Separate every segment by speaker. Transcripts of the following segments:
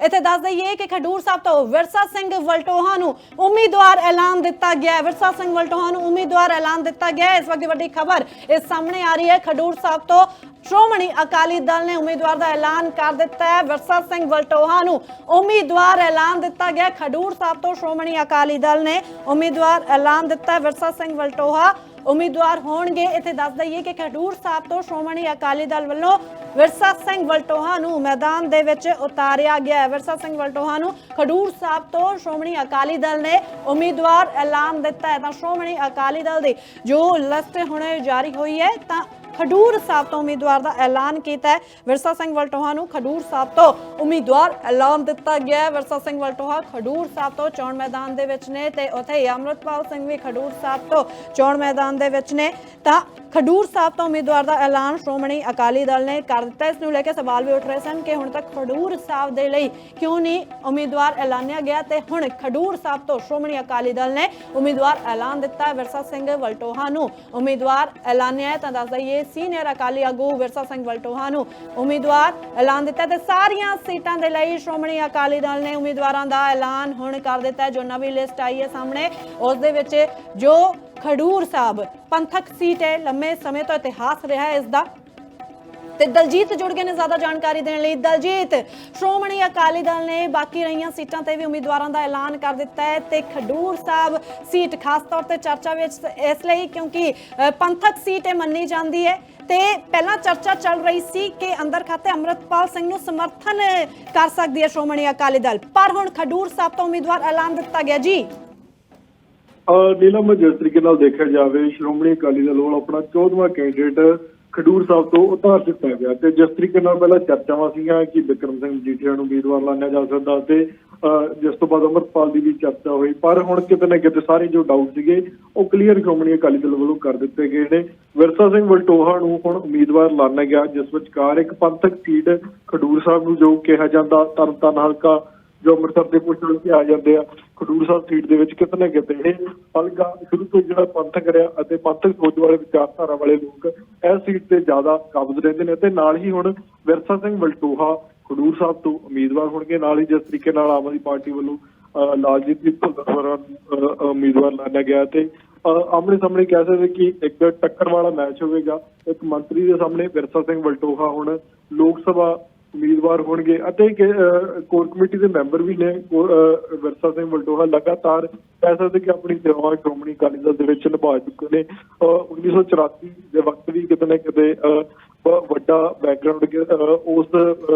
Speaker 1: ਇੱਥੇ ਦੱਸ ਦਈਏ ਕਿ ਖਡੂਰ ਸਾਹਿਬ ਤੋਂ ਵਿਰਸਾ ਸਿੰਘ ਵਲਟੋਹਾ ਨੂੰ ਉਮੀਦਵਾਰ ਐਲਾਨ ਦਿੱਤਾ ਗਿਆ ਹੈ। ਵਿਰਸਾ ਸਿੰਘ ਵਲਟੋਹਾ ਨੂੰ ਉਮੀਦਵਾਰ ਐਲਾਨ ਦਿੱਤਾ ਗਿਆ ਹੈ। ਇਸ ਵਕਤ ਦੀ ਵੱਡੀ ਖਬਰ ਇਸ ਸਾਹਮਣੇ ਆ ਰਹੀ ਹੈ। ਖਡੂਰ ਸਾਹਿਬ ਤੋਂ ਸ਼੍ਰੋਮਣੀ ਅਕਾਲੀ ਦਲ ਨੇ ਉਮੀਦਵਾਰ ਦਾ ਐਲਾਨ ਕਰ ਦਿੱਤਾ ਹੈ। ਵਿਰਸਾ ਸਿੰਘ ਵਲਟੋਹਾ ਨੂੰ ਉਮੀਦਵਾਰ ਐਲਾਨ ਦਿੱਤਾ ਗਿਆ ਖਡੂਰ ਸਾਹਿਬ ਤੋਂ ਸ਼੍ਰੋਮਣੀ ਅਕਾਲੀ ਦਲ ਨੇ ਉਮੀਦਵਾਰ ਐਲਾਨ ਦਿੱਤਾ ਹੈ। ਵਿਰਸਾ ਸਿੰਘ ਵਲਟੋਹਾ ਉਮੀਦਵਾਰ ਹੋਣਗੇ। ਇੱਥੇ ਦੱਸ ਦਈਏ ਕਿ ਖਡੂਰ ਸਾਹਿਬ ਤੋਂ ਸ਼੍ਰੋਮਣੀ ਅਕਾਲੀ ਦਲ ਵੱਲੋਂ ਵਿਰਸਾ ਸਿੰਘ ਵਲਟੋਹਾ ਨੂੰ ਮੈਦਾਨ ਦੇ ਵਿੱਚ ਉਤਾਰਿਆ ਗਿਆ ਹੈ। ਵਿਰਸਾ ਸਿੰਘ ਵਲਟੋਹਾ ਨੂੰ ਖਡੂਰ ਸਾਹਿਬ ਤੋਂ ਸ਼੍ਰੋਮਣੀ ਅਕਾਲੀ ਦਲ ਨੇ ਉਮੀਦਵਾਰ ਐਲਾਨ ਦਿੱਤਾ ਹੈ। ਤਾਂ ਸ਼੍ਰੋਮਣੀ ਅਕਾਲੀ ਦਲ ਦੀ ਜੋ ਲਿਸਟ ਹੁਣੇ ਜਾਰੀ ਹੋਈ ਹੈ, ਤਾਂ ਖਡੂਰ ਸਾਹਿਬ ਤੋਂ ਉਮੀਦਵਾਰ ਦਾ ਐਲਾਨ ਕੀਤਾ ਹੈ। ਵਿਰਸਾ ਸਿੰਘ ਵਲਟੋਹਾ ਨੂੰ ਖਡੂਰ ਸਾਹਿਬ ਤੋਂ ਉਮੀਦਵਾਰ ਐਲਾਨ ਦਿੱਤਾ ਗਿਆ ਹੈ। ਵਿਰਸਾ ਸਿੰਘ ਵਲਟੋਹਾ ਖਡੂਰ ਸਾਹਿਬ ਤੋਂ ਚੋਣ ਮੈਦਾਨ ਦੇ ਵਿੱਚ ਨੇ ਤੇ ਉੱਥੇ ਅਮਰਤਪਾਲ ਸਿੰਘ ਵੀ ਖਡੂਰ ਸਾਹਿਬ ਤੋਂ ਚੋਣ ਮੈਦਾਨ ਦੇ ਵਿੱਚ ਨੇ। ਤਾਂ ਖਡੂਰ ਸਾਹਿਬ ਤੋਂ ਉਮੀਦਵਾਰ ਦਾ ਐਲਾਨ ਸ਼੍ਰੋਮਣੀ ਅਕਾਲੀ ਦਲ ਨੇ ਕਰ ਦਿੱਤਾ। ਇਸ ਨੂੰ ਲੈ ਕੇ ਸਵਾਲ ਵੀ ਉੱਠ ਰਹੇ ਸਨ ਕਿ ਹੁਣ ਤੱਕ ਖਡੂਰ ਸਾਹਿਬ ਦੇ ਲਈ ਕਿਉਂ ਨਹੀਂ ਉਮੀਦਵਾਰ ਐਲਾਨਿਆ ਗਿਆ ਤੇ ਹੁਣ ਖਡੂਰ ਸਾਹਿਬ ਤੋਂ ਸ਼੍ਰੋਮਣੀ ਅਕਾਲੀ ਦਲ ਨੇ ਉਮੀਦਵਾਰ ਐਲਾਨ ਦਿੱਤਾ। ਹੈ ਵਿਰਸਾ ਸਿੰਘ ਵਲਟੋਹਾ ਨੂੰ ਉਮੀਦਵਾਰ ਐਲਾਨਿਆ ਹੈ। ਤਾਂ ਦੱਸ ਦਈਏ ਸੀਨੀਅਰ ਅਕਾਲੀ ਆਗੂ ਵਿਰਸਾ ਸਿੰਘ ਵਲਟੋਹਾ ਨੂੰ ਉਮੀਦਵਾਰ ਐਲਾਨ ਦਿੱਤਾ ਤੇ ਸਾਰੀਆਂ ਸੀਟਾਂ ਦੇ ਲਈ ਸ਼੍ਰੋਮਣੀ ਅਕਾਲੀ ਦਲ ਨੇ ਉਮੀਦਵਾਰਾਂ ਦਾ ਐਲਾਨ ਹੁਣ ਕਰ ਦਿੱਤਾ ਹੈ। ਜੋ ਨਵੀਂ ਲਿਸਟ ਆਈ ਹੈ ਸਾਹਮਣੇ, ਉਸ ਦੇ ਵਿੱਚ ਜੋ ਖਡੂਰ ਸਾਹਿਬ ਪੰਥਕ ਸੀਟ ਹੈ, ਲੰਮੇ ਸਮੇਂ ਤੋਂ ਇਤਿਹਾਸ ਰਿਹਾ ਹੈ, ਇਸ ਦਾ ਤੇ ਦਲਜੀਤ ਜੁੜ ਗਏ ਨੇ ਜ਼ਿਆਦਾ ਜਾਣਕਾਰੀ ਦੇਣ ਲਈ। ਦਲਜੀਤ, ਸ਼੍ਰੋਮਣੀ ਅਕਾਲੀ ਦਲ ਨੇ ਬਾਕੀ ਰਹੀਆਂ ਸੀਟਾਂ ਤੇ ਵੀ ਉਮੀਦਵਾਰਾਂ ਦਾ ਐਲਾਨ ਕਰ ਦਿੱਤਾ ਹੈ ਤੇ ਖਡੂਰ ਸਾਹਿਬ ਸੀਟ ਖਾਸ ਤੌਰ ਤੇ ਚਰਚਾ ਵਿੱਚ ਇਸ ਲਈ ਕਿਉਂਕਿ ਪੰਥਕ ਸੀਟ ਇਹ ਮੰਨੀ ਜਾਂਦੀ ਹੈ। ਤੇ ਪਹਿਲਾਂ ਚਰਚਾ ਚੱਲ ਰਹੀ ਸੀ ਕਿ ਅੰਦਰ ਖਾਤੇ ਅੰਮ੍ਰਿਤਪਾਲ ਸਿੰਘ ਨੂੰ ਸਮਰਥਨ ਕਰ ਸਕਦੀ ਹੈ ਸ਼੍ਰੋਮਣੀ ਅਕਾਲੀ ਦਲ। ਪਰ ਹੁਣ ਖਡੂਰ ਸਾਹਿਬ ਤੋਂ ਉਮੀਦਵਾਰ ਐਲਾਨ ਦਿੱਤਾ ਗਿਆ। ਜੀ।
Speaker 2: ਨੀਲਮ, ਜਿਸ ਤਰੀਕੇ ਨਾਲ ਦੇਖਿਆ ਜਾਵੇ, ਸ਼੍ਰੋਮਣੀ ਅਕਾਲੀ ਦਲ ਵੱਲੋਂ ਆਪਣਾ 14ਵਾਂ ਕੈਂਡੀਡੇਟ ਖਡੂਰ ਸਾਹਿਬ ਤੋਂ ਉਤਾਰ ਦਿੱਤਾ ਗਿਆ ਤੇ ਜਿਸ ਤਰੀਕੇ ਨਾਲ ਪਹਿਲਾਂ ਚਰਚਾਵਾਂ ਸੀਗੀਆਂ ਕਿ ਬਿਕਰਮ ਸਿੰਘ ਜੀਠੀਆ ਨੂੰ ਉਮੀਦਵਾਰ ਲਾਣਿਆ ਜਾ ਸਕਦਾ ਤੇ, ਅਹ, ਜਿਸ ਤੋਂ ਬਾਅਦ ਅਮਰਪਾਲ ਦੀ ਵੀ ਚਰਚਾ ਹੋਈ, ਪਰ ਹੁਣ ਕਿਤੇ ਨਾ ਕਿਤੇ ਸਾਰੇ ਜੋ ਡਾਊਟ ਸੀਗੇ, ਉਹ ਕਲੀਅਰ ਸ਼੍ਰੋਮਣੀ ਅਕਾਲੀ ਦਲ ਵੱਲੋਂ ਕਰ ਦਿੱਤੇ ਗਏ ਨੇ। ਵਿਰਸਾ ਸਿੰਘ ਵਲਟੋਹਾ ਨੂੰ ਹੁਣ ਉਮੀਦਵਾਰ ਲਾਣਿਆ ਗਿਆ, ਜਿਸ ਵਿਚਕਾਰ ਇੱਕ ਪੰਥਕ ਸੀਟ ਖਡੂਰ ਸਾਹਿਬ ਨੂੰ ਜੋ ਕਿਹਾ ਜਾਂਦਾ ਤਰਨਤਾਰਨ ਹਲਕਾ ਜੋ ਅੰਮ੍ਰਿਤਸਰ ਦੇ ਪੁੱਛਣ ਕੇ ਆ ਜਾਂਦੇ ਆ ਖਡੂਰ ਸਾਹਿਬ ਸੀਟ ਦੇ ਵਿੱਚ ਕਿਤੇ ਕਿਤੇ ਇਹ ਹਲਕਾ ਸ਼ੁਰੂ ਤੋਂ ਜਿਹੜਾ ਪੰਥਕ ਰਿਹਾ ਅਤੇ ਪੰਥਕ ਸੋਚ ਵਾਲੇ ਵਿਚਾਰਧਾਰਾ ਵਾਲੇ ਲੋਕ ਇਸ ਸੀਟ ਤੇ ਜ਼ਿਆਦਾ ਕਾਬਜ਼ ਰਹਿੰਦੇ ਨੇ ਤੇ ਨਾਲ ਹੀ ਹੁਣ ਵਿਰਸਾ ਸਿੰਘ ਵਲਟੋਹਾ ਖਡੂਰ ਸਾਹਿਬ ਤੋਂ ਉਮੀਦਵਾਰ ਹੋਣਗੇ ਨਾਲ ਹੀ ਜਿਸ ਤਰੀਕੇ ਨਾਲ ਆਮ ਆਦਮੀ ਪਾਰਟੀ ਵੱਲੋਂ ਅਹ, ਲਾਲਜੀਤ ਸਿੰਘ ਭੁੱਲਰ ਉਮੀਦਵਾਰ ਲਾਇਆ ਗਿਆ ਤੇ ਆਮਣੇ ਸਾਹਮਣੇ ਕਹਿ ਸਕਦੇ ਕਿ ਇੱਕ ਟੱਕਰ ਵਾਲਾ ਮੈਚ ਹੋਵੇਗਾ ਇੱਕ ਮੰਤਰੀ ਦੇ ਸਾਹਮਣੇ ਵਿਰਸਾ ਸਿੰਘ ਵਲਟੋਹਾ ਹੁਣ ਲੋਕ ਸਭਾ ਉਮੀਦਵਾਰ ਹੋਣਗੇ ਅਤੇ ਕੋਰ ਕਮੇਟੀ ਦੇ ਮੈਂਬਰ ਵੀ ਨੇ ਕੋ- ਵਿਰਸਾ ਸਿੰਘ ਵਲਟੋਹਾ ਲਗਾਤਾਰ ਕਹਿ ਸਕਦੇ ਕਿ ਆਪਣੀ ਸੇਵਾ ਸ਼੍ਰੋਮਣੀ ਅਕਾਲੀ ਦਲ ਦੇ ਵਿੱਚ ਨਿਭਾ ਚੁੱਕੇ ਨੇ। ਅਹ, 1984 ਦੇ ਵਕਤ ਵੀ ਕਿਤੇ ਨਾ ਕਿਤੇ ਅਹ, ਵੱਡਾ ਬੈਕਗ੍ਰਾਉਂਡ ਉਸ